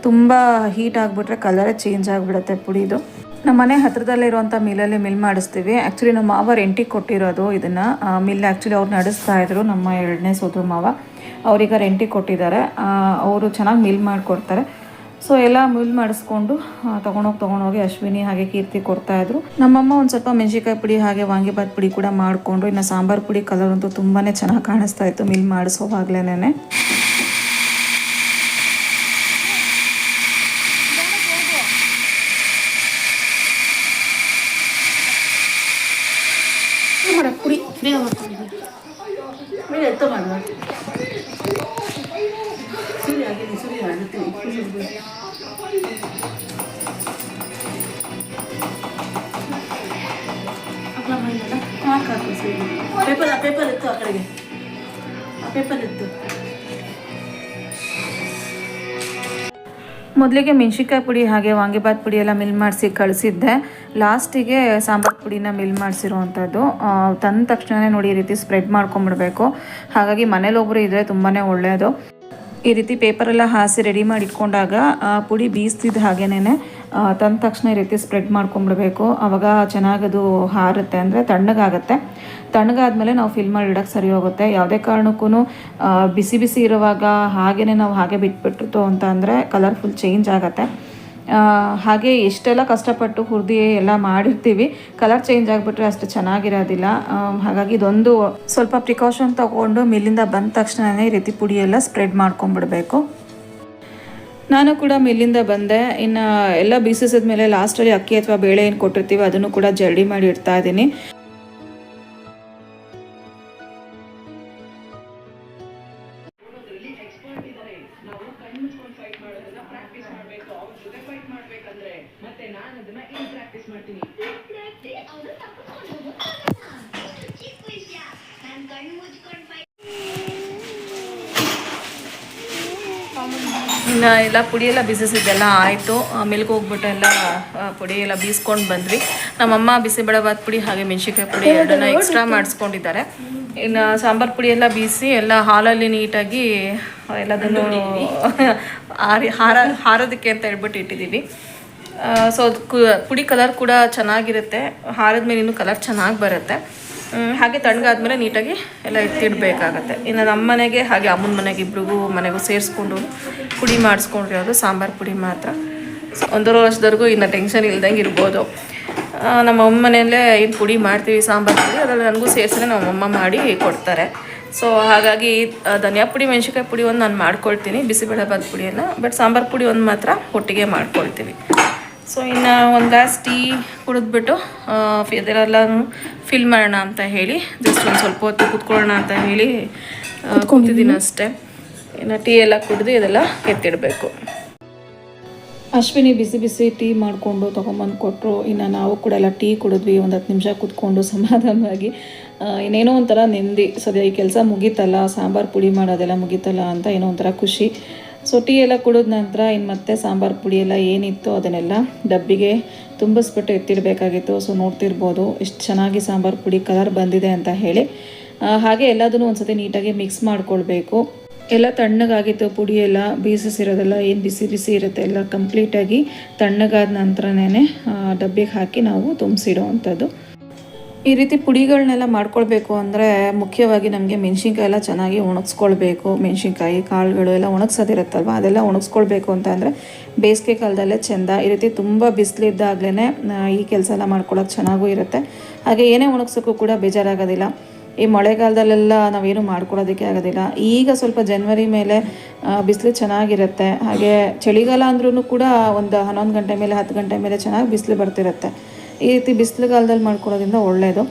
ತುಂಬ ಹೀಟ್ ಆಗಿಬಿಟ್ರೆ ಕಲರೇ ಚೇಂಜ್ ಆಗಿಬಿಡುತ್ತೆ ಪುಡಿದು ನಮ್ಮ ಮನೆ ಹತ್ತಿರದಲ್ಲಿರುವಂಥ ಮಿಲ್ಲಲ್ಲಿ ಮಿಲ್ ಮಾಡಿಸ್ತೀವಿ. ಆ್ಯಕ್ಚುಲಿ ನಮ್ಮ ಮಾವ ರೆಂಟಿಗೆ ಕೊಟ್ಟಿರೋದು ಇದನ್ನು. ಮಿಲ್ ಆ್ಯಕ್ಚುಲಿ ಅವ್ರು ನಡೆಸ್ತಾ ಇದ್ರು, ನಮ್ಮ ಎರಡನೇ ಸೋದ್ರ ಮಾವ. ಅವ್ರೀಗ ರೆಂಟಿಗೆ ಕೊಟ್ಟಿದ್ದಾರೆ. ಅವರು ಚೆನ್ನಾಗಿ ಮಿಲ್ ಮಾಡಿಕೊಡ್ತಾರೆ. ಸೊ ಎಲ್ಲ ಮಿಲ್ ಮಾಡಿಸ್ಕೊಂಡು ತೊಗೊಂಡೋಗಿ ತೊಗೊಂಡೋಗಿ ಅಶ್ವಿನಿ ಹಾಗೆ ಕೀರ್ತಿ ಕೊಡ್ತಾಯಿದ್ರು ನಮ್ಮಮ್ಮ ಒಂದು ಸ್ವಲ್ಪ ಮೆಣಸಿನ್ಕಾಯಿ ಪುಡಿ ಹಾಗೆ ವಾಂಗಿಭಾತ್ ಪುಡಿ ಕೂಡ ಮಾಡಿಕೊಂಡು, ಇನ್ನು ಸಾಂಬಾರು ಪುಡಿ ಕಲರ್ ಅಂತೂ ತುಂಬಾ ಚೆನ್ನಾಗಿ ಕಾಣಿಸ್ತಾ ಇತ್ತು ಮಿಲ್ ಮಾಡಿಸೋವಾಗ್ಲೇನೆ ಮೊದಲಿಗೆ ಮೆಣಸಿನ್ಕಾಯಿ ಪುಡಿ ಹಾಗೆ ವಾಂಗಿಬಾತ್ ಪುಡಿ ಎಲ್ಲ ಮಿಲ್ ಮಾಡಿಸಿ ಕಳಿಸಿದ್ದೆ. ಲಾಸ್ಟಿಗೆ ಸಾಂಬಾರು ಪುಡಿನ ಮಿಲ್ ಮಾಡಿಸಿರುವಂಥದ್ದು. ತಂದ ತಕ್ಷಣವೇ ನೋಡಿ ಈ ರೀತಿ ಸ್ಪ್ರೆಡ್ ಮಾಡ್ಕೊಂಬಿಡ್ಬೇಕು. ಹಾಗಾಗಿ ಮನೇಲಿ ಒಬ್ಬರು ಇದ್ದರೆ ತುಂಬಾ ಒಳ್ಳೆಯದು ಈ ರೀತಿ ಪೇಪರೆಲ್ಲ ಹಾಸಿ ರೆಡಿ ಮಾಡಿ ಇಟ್ಕೊಂಡಾಗ ಪುಡಿ ಬೀಸ್ತಿದ್ದ ಹಾಗೇನೆ ತಂದ ತಕ್ಷಣ ಈ ರೀತಿ ಸ್ಪ್ರೆಡ್ ಮಾಡ್ಕೊಂಬಿಡ್ಬೇಕು. ಆವಾಗ ಅದು ಹಾರುತ್ತೆ ಅಂದರೆ ತಣ್ಣಗಾಗುತ್ತೆ. ತಣ್ಣಗಾದ್ಮೇಲೆ ನಾವು ಫಿಲ್ ಮಾಡಿ ಇಡೋಕ್ಕೆ ಸರಿ ಹೋಗುತ್ತೆ. ಯಾವುದೇ ಕಾರಣಕ್ಕೂ ಬಿಸಿ ಬಿಸಿ ಇರುವಾಗ ಹಾಗೇ ನಾವು ಹಾಗೆ ಬಿಟ್ಬಿಟ್ಟಿತ್ತು ಅಂತ ಅಂದರೆ ಕಲರ್ಫುಲ್ ಚೇಂಜ್ ಆಗುತ್ತೆ. ಹಾಗೆ ಎಷ್ಟೆಲ್ಲ ಕಷ್ಟಪಟ್ಟು ಹುರಿದಿ ಎಲ್ಲ ಮಾಡಿರ್ತೀವಿ ಕಲರ್ ಚೇಂಜ್ ಆಗಿಬಿಟ್ರೆ ಅಷ್ಟು ಚೆನ್ನಾಗಿರೋದಿಲ್ಲ. ಹಾಗಾಗಿ ಇದೊಂದು ಸ್ವಲ್ಪ ಪ್ರಿಕಾಷನ್ ತಗೊಂಡು ಮಿಲ್ಲಿಂದ ಬಂದ ತಕ್ಷಣವೇ ಈ ರೀತಿ ಪುಡಿ ಎಲ್ಲ ಸ್ಪ್ರೆಡ್ ಮಾಡ್ಕೊಂಡ್ಬಿಡ್ಬೇಕು. ನಾನು ಕೂಡ ಮಿಲ್ಲಿಂದ ಬಂದೆ. ಇನ್ನು ಎಲ್ಲ ಬೀಸಿಸಿದ ಮೇಲೆ ಲಾಸ್ಟಲ್ಲಿ ಅಕ್ಕಿ ಅಥವಾ ಬೇಳೆ ಏನು ಕೊಟ್ಟಿರ್ತೀವಿ ಅದನ್ನು ಕೂಡ ಜಲ್ಡಿ ಮಾಡಿ ಇಡ್ತಾ ಇದ್ದೀನಿ. ಇನ್ನು ಎಲ್ಲ ಪುಡಿ ಎಲ್ಲ ಬಿಸಿಸಿದ್ದೆಲ್ಲ ಆಯಿತು. ಮಿಲ್ಕ್ ಹೋಗ್ಬಿಟ್ಟು ಎಲ್ಲ ಪುಡಿ ಎಲ್ಲ ಬೀಸ್ಕೊಂಡು ಬಂದ್ವಿ. ನಮ್ಮಮ್ಮ ಬಿಸಿಬೇಳೆಬಾತ್ ಪುಡಿ ಹಾಗೆ ಮೆಣಸಿನ್ಕಾಯಿ ಪುಡಿ ಎರಡನ್ನ ಎಕ್ಸ್ಟ್ರಾ ಮಾಡಿಸ್ಕೊಂಡಿದ್ದಾರೆ. ಇನ್ನು ಸಾಂಬಾರು ಪುಡಿ ಎಲ್ಲ ಬೀಸಿ ಎಲ್ಲ ಹಾಲಲ್ಲಿ ನೀಟಾಗಿ ಎಲ್ಲದನ್ನು ಹಾರಿ [LAUGHS] ಹಾರ ಹಾರೋದಕ್ಕೆ ಅಂತ ಹೇಳ್ಬಿಟ್ಟು ಇಟ್ಟಿದ್ದೀವಿ ಸೊ ಅದು ಕು- ಪುಡಿ ಕಲರ್ ಕೂಡ ಚೆನ್ನಾಗಿರುತ್ತೆ. ಹಾರದ ಮೇಲೆ ಇನ್ನೂ ಕಲರ್ ಚೆನ್ನಾಗಿ ಬರುತ್ತೆ. ಹಾಗೆ ತಣ್ಣಗಾದ್ಮೇಲೆ ನೀಟಾಗಿ ಎಲ್ಲ ಎತ್ತಿಡಬೇಕಾಗತ್ತೆ. ಇನ್ನು ನಮ್ಮ ಮನೆಗೆ, ಹಾಗೆ ಅಮ್ಮನ ಮನೆಗೆ, ಇಬ್ರಿಗೂ ಮನೆಗೂ ಸೇರಿಸ್ಕೊಂಡು ಪುಡಿ ಮಾಡಿಸ್ಕೊಂಡಿರೋದು ಸಾಂಬಾರು ಪುಡಿ ಮಾತ್ರ. ಒಂದೂವರೆ ವರ್ಷದವರೆಗೂ ಇನ್ನು ಟೆನ್ಷನ್ ಇಲ್ದಂಗೆ ಇರ್ಬೋದು. ನಮ್ಮ ಅಮ್ಮ ಮನೆಯಲ್ಲೇ ಏನು ಪುಡಿ ಮಾಡ್ತೀವಿ, ಸಾಂಬಾರು ಪುಡಿ. ಅದರಲ್ಲಿ ನನಗೂ ಸೇರಿಸಿದ್ರೆ ನಮ್ಮಮ್ಮ ಮಾಡಿ ಕೊಡ್ತಾರೆ. ಸೊ ಹಾಗಾಗಿ ಧನಿಯಾ ಪುಡಿ, ಮೆಣಸಿನ್ಕಾಯಿ ಪುಡಿ ಒಂದು ನಾನು ಮಾಡ್ಕೊಳ್ತೀನಿ ಬಿಸಿಬೇಳೆಬಾತ್ ಪುಡಿಯನ್ನು. ಬಟ್ ಸಾಂಬಾರು ಪುಡಿ ಒಂದು ಮಾತ್ರ ಒಟ್ಟಿಗೆ ಮಾಡ್ಕೊಳ್ತೀವಿ. ಸೊ ಇನ್ನು ಒಂದು ಗ್ಲಾಸ್ ಟೀ ಕುಡಿದ್ಬಿಟ್ಟು ಇದರೆಲ್ಲ ಫಿಲ್ ಮಾಡೋಣ ಅಂತ ಹೇಳಿ ಜಸ್ಟ್ ಒಂದು ಸ್ವಲ್ಪ ಹೊತ್ತು ಕುತ್ಕೊಳ್ಳೋಣ ಅಂತ ಹೇಳಿ ಕುಂತಿದ್ದೀನಿ ಕೂತಿದ್ದೀನಿ ಅಷ್ಟೇ. ಇನ್ನು ಟೀ ಎಲ್ಲ ಕುಡಿದು ಇದೆಲ್ಲ ಎತ್ತಿಡಬೇಕು. ಅಶ್ವಿನಿ ಬಿಸಿ ಬಿಸಿ ಟೀ ಮಾಡಿಕೊಂಡು ತೊಗೊಂಬಂದು ಕೊಟ್ಟರು ಇನ್ನು ನಾವು ಕೂಡ ಎಲ್ಲ ಟೀ ಕುಡಿದ್ವಿ ಒಂದು ಹತ್ತು ನಿಮಿಷ ಕುತ್ಕೊಂಡು ಸಮಾಧಾನವಾಗಿ. ಇನ್ನೇನೋ ಒಂಥರ ನೆಮ್ಮದಿ. ಸದ್ಯ ಈ ಕೆಲಸ ಮುಗೀತಲ್ಲ ಸಾಂಬಾರು ಪುಡಿ ಮಾಡೋದೆಲ್ಲ ಮುಗೀತಲ್ಲ ಅಂತ ಏನೋ ಒಂಥರ ಖುಷಿ. ಸೊ ಟೀ ಎಲ್ಲ ಕುಡಿದ ನಂತರ ಇನ್ನು ಮತ್ತೆ ಸಾಂಬಾರು ಪುಡಿ ಎಲ್ಲ ಏನಿತ್ತು ಅದನ್ನೆಲ್ಲ ಡಬ್ಬಿಗೆ ತುಂಬಿಸ್ಬಿಟ್ಟು ಎತ್ತಿಡಬೇಕಾಗಿತ್ತು. ಸೊ ನೋಡ್ತಿರ್ಬೋದು ಎಷ್ಟು ಚೆನ್ನಾಗಿ ಸಾಂಬಾರು ಪುಡಿ ಕಲರ್ ಬಂದಿದೆ ಅಂತ ಹೇಳಿ. ಹಾಗೆ ಎಲ್ಲದನ್ನು ಒಂದ್ಸತಿ ನೀಟಾಗಿ ಮಿಕ್ಸ್ ಮಾಡ್ಕೊಳ್ಬೇಕು. ಎಲ್ಲ ತಣ್ಣಗಾಗಿತ್ತು ಪುಡಿ ಎಲ್ಲ ಬೀಸಿಸಿರೋದೆಲ್ಲ ಏನು ಬಿಸಿ ಬಿಸಿ ಇರುತ್ತೆ ಎಲ್ಲ ಕಂಪ್ಲೀಟಾಗಿ ತಣ್ಣಗಾದ ನಂತರನೇ ಡಬ್ಬಿಗೆ ಹಾಕಿ ನಾವು ತುಂಬಿಸಿಡೋ ಅಂಥದ್ದು ಈ ರೀತಿ ಪುಡಿಗಳನ್ನೆಲ್ಲ ಮಾಡ್ಕೊಳ್ಬೇಕು ಅಂದರೆ ಮುಖ್ಯವಾಗಿ ನಮಗೆ ಮೆಣಸಿನ್ಕಾಯಿ ಎಲ್ಲ ಚೆನ್ನಾಗಿ ಒಣಗಿಸ್ಕೊಳ್ಬೇಕು. ಮೆಣಸಿನ್ಕಾಯಿ, ಕಾಳುಗಳು ಎಲ್ಲ ಒಣಗ್ಸೋದಿರುತ್ತಲ್ವ? ಅದೆಲ್ಲ ಒಣಗಿಸ್ಕೊಳ್ಬೇಕು ಅಂತ ಅಂದರೆ ಬೇಸಿಗೆ ಕಾಲದಲ್ಲೇ ಚೆಂದ ಈ ರೀತಿ ತುಂಬ ಬಿಸಿಲಿದ್ದಾಗಲೇ ಈ ಕೆಲಸ ಎಲ್ಲ ಮಾಡ್ಕೊಳ್ಳೋಕೆ ಚೆನ್ನಾಗೂ ಇರುತ್ತೆ. ಹಾಗೆ ಏನೇ ಒಣಗ್ಸೋಕ್ಕೂ ಕೂಡ ಬೇಜಾರಾಗೋದಿಲ್ಲ. ಈ ಮಳೆಗಾಲದಲ್ಲೆಲ್ಲ ನಾವೇನು ಮಾಡ್ಕೊಳ್ಳೋದಕ್ಕೆ ಆಗೋದಿಲ್ಲ. ಈಗ ಸ್ವಲ್ಪ ಜನ್ವರಿ ಮೇಲೆ ಬಿಸಿಲು ಚೆನ್ನಾಗಿರುತ್ತೆ. ಹಾಗೆ ಚಳಿಗಾಲ ಅಂದ್ರೂ ಕೂಡ ಒಂದು ಹನ್ನೊಂದು ಗಂಟೆ ಮೇಲೆ, ಹತ್ತು ಗಂಟೆ ಮೇಲೆ ಚೆನ್ನಾಗಿ ಬಿಸಿಲು ಬರ್ತಿರುತ್ತೆ. ಈ ರೀತಿ ಬಿಸಿಲುಗಾಲದಲ್ಲಿ ಮಾಡ್ಕೊಳ್ಳೋದ್ರಿಂದ ಒಳ್ಳೆಯದು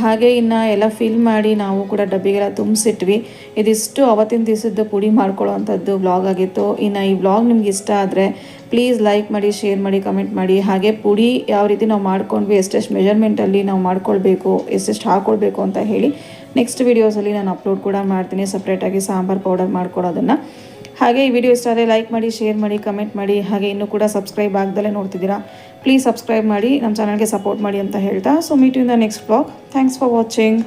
ಹಾಗೆ ಇನ್ನು ಎಲ್ಲ ಫಿಲ್ ಮಾಡಿ ನಾವು ಕೂಡ ಡಬ್ಬಿಗೆಲ್ಲ ತುಂಬಿಸಿಟ್ವಿ. ಇದಿಷ್ಟು ಅವತ್ತಿನ ದಿವಸದ್ದು ಪುಡಿ ಮಾಡ್ಕೊಳ್ಳೋವಂಥದ್ದು ಬ್ಲಾಗ್ ಆಗಿತ್ತು. ಇನ್ನು ಈ ಬ್ಲಾಗ್ ನಿಮ್ಗೆ ಇಷ್ಟ ಆದರೆ ಪ್ಲೀಸ್ ಲೈಕ್ ಮಾಡಿ ಶೇರ್ ಮಾಡಿ ಕಮೆಂಟ್ ಮಾಡಿ. ಹಾಗೆ ಪುಡಿ ಯಾವ ರೀತಿ ನಾವು ಮಾಡ್ಕೊಂಡ್ವಿ, ಎಷ್ಟೆಷ್ಟು ಮೆಜರ್ಮೆಂಟಲ್ಲಿ ನಾವು ಮಾಡ್ಕೊಳ್ಬೇಕು, ಎಷ್ಟೆಷ್ಟು ಹಾಕ್ಕೊಳ್ಬೇಕು ಅಂತ ಹೇಳಿ ನೆಕ್ಸ್ಟ್ ವೀಡಿಯೋಸಲ್ಲಿ ನಾನು ಅಪ್ಲೋಡ್ ಕೂಡ ಮಾಡ್ತೀನಿ. ಸಪ್ರೇಟಾಗಿ ಸಾಂಬಾರು ಪೌಡರ್ ಮಾಡ್ಕೊಡೋದನ್ನು ಹಾಗೆ ಈ ವಿಡಿಯೋ ಇಷ್ಟ ಆದರೆ ಲೈಕ್ ಮಾಡಿ ಶೇರ್ ಮಾಡಿ ಕಮೆಂಟ್ ಮಾಡಿ. ಹಾಗೆ ಇನ್ನೂ ಕೂಡ ಸಬ್ಸ್ಕ್ರೈಬ್ ಆಗ್ದಲೇ ನೋಡ್ತಿದ್ದೀರಾ? ಪ್ಲೀಸ್ ಸಬ್ಸ್ಕ್ರೈಬ್ ಮಾಡಿ ನಮ್ಮ ಚಾನಲ್ಗೆ ಸಪೋರ್ಟ್ ಮಾಡಿ ಅಂತ ಹೇಳ್ತಾ. So meet in the next blog thanks for watching